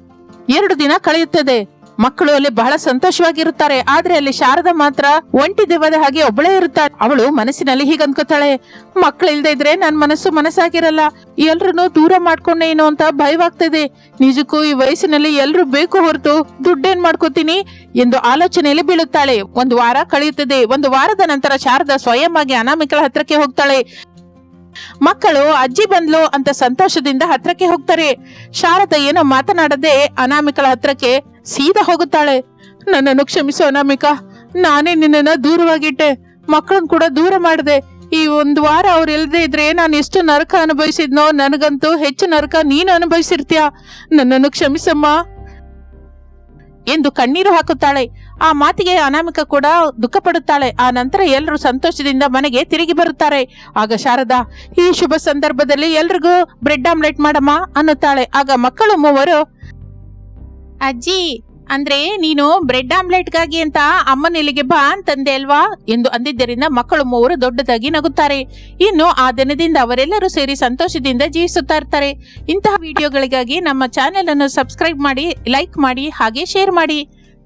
Speaker 1: ಎರಡು ದಿನ ಕಳೆಯುತ್ತದೆ. ಮಕ್ಕಳು ಅಲ್ಲಿ ಬಹಳ ಸಂತೋಷವಾಗಿರುತ್ತಾರೆ. ಆದ್ರೆ ಅಲ್ಲಿ ಶಾರದ ಮಾತ್ರ ಒಂಟಿ ದೇವದ ಹಾಗೆ ಒಬ್ಬಳೇ ಇರುತ್ತಾಳೆ. ಅವಳು ಮನಸ್ಸಿನಲ್ಲಿ ಹೀಗೆ ಅನ್ಕೋತಾಳೆ ಮಕ್ಕಳು ಇಲ್ದೇ ಇದ್ರೆ ನನ್ ಮನಸ್ಸು ಮನಸ್ಸಾಗಿರಲ್ಲ. ಎಲ್ರನ್ನೂ ದೂರ ಮಾಡ್ಕೊಂಡೇನೋ ಅಂತ ಭಯವಾಗ್ತದೆ. ನಿಜಕ್ಕೂ ಈ ವಯಸ್ಸಿನಲ್ಲಿ ಎಲ್ರು ಬೇಕು ಹೊರತು ದುಡ್ಡೇನ್ ಮಾಡ್ಕೋತೀನಿ ಎಂದು ಆಲೋಚನೆಯಲ್ಲಿ ಬೀಳುತ್ತಾಳೆ. ಒಂದು ವಾರ ಕಳೆಯುತ್ತದೆ. ಒಂದು ವಾರದ ನಂತರ ಶಾರದಾ ಸ್ವಯಂ ಆಗಿ ಅನಾಮಿಕಳ ಹತ್ರಕ್ಕೆ ಹೋಗ್ತಾಳೆ. ಮಕ್ಕಳು ಅಜ್ಜಿ ಬಂದ್ಲು ಅಂತ ಸಂತೋಷದಿಂದ ಹತ್ರಕ್ಕೆ ಹೋಗ್ತಾರೆ. ಶಾರದ ಏನೋ ಮಾತನಾಡದೆ ಅನಾಮಿಕಳ ಹತ್ರಕ್ಕೆ ಸೀದಾ ಹೋಗುತ್ತಾಳೆ. ನನ್ನನ್ನು ಕ್ಷಮಿಸು ಅನಾಮಿಕ. ನಾನೇ ನಿನ್ನನ್ನ ದೂರವಾಗಿಟ್ಟೆ. ಮಕ್ಕಳನ್ನ ಕೂಡ ದೂರ ಮಾಡಿದೆ. ಈ ಒಂದು ವಾರ ಅವ್ರು ಇಲ್ಲದೆ ಇದ್ರೆ ನಾನು ಎಷ್ಟು ನರಕ ಅನುಭವಿಸಿದ್ನೋ ನನಗಂತೂ ಹೆಚ್ಚು ನರಕ ನೀನು ಅನುಭವಿಸಿರ್ತೀಯ. ನನ್ನನ್ನು ಕ್ಷಮಿಸಮ್ಮ. ಎಂದು ಕಣ್ಣೀರು ಹಾಕುತ್ತಾಳೆ. ಆ ಮಾತಿಗೆ ಅನಾಮಿಕ ಕೂಡ ದುಃಖ ಪಡುತ್ತಾಳೆ. ಆ ನಂತರ ಎಲ್ಲರೂ ಸಂತೋಷದಿಂದ ಮನೆಗೆ ತಿರುಗಿ ಬರುತ್ತಾರೆ. ಆಗ ಶಾರದಾ, ಈ ಶುಭ ಸಂದರ್ಭದಲ್ಲಿ ಎಲ್ರಿಗೂ ಬ್ರೆಡ್ ಆಮ್ಲೆಟ್ ಮಾಡಮ್ಮ ಅನ್ನುತ್ತಾಳೆ. ಆಗ ಮಕ್ಕಳು ಮೂವರು, ಅಜ್ಜಿ, ಅಂದ್ರೆ ನೀನು ಬ್ರೆಡ್ ಆಮ್ಲೆಟ್ಗಾಗಿ ಅಂತ ಅಮ್ಮನ ಇಲ್ಲಿಗೆ ಬಾ ಅಂತಂದೆ ಅಲ್ವಾ ಎಂದು ಅಂದಿದ್ದರಿಂದ ಮಕ್ಕಳು ಮೂವರು ದೊಡ್ಡದಾಗಿ ನಗುತ್ತಾರೆ. ಇನ್ನು ಆ ದಿನದಿಂದ ಅವರೆಲ್ಲರೂ ಸೇರಿ ಸಂತೋಷದಿಂದ ಜೀವಿಸುತ್ತಾ ಇರ್ತಾರೆ. ಇಂತಹ ವಿಡಿಯೋಗಳಿಗಾಗಿ ನಮ್ಮ ಚಾನೆಲ್ ಅನ್ನು ಸಬ್ಸ್ಕ್ರೈಬ್ ಮಾಡಿ, ಲೈಕ್ ಮಾಡಿ, ಹಾಗೆ ಶೇರ್ ಮಾಡಿ.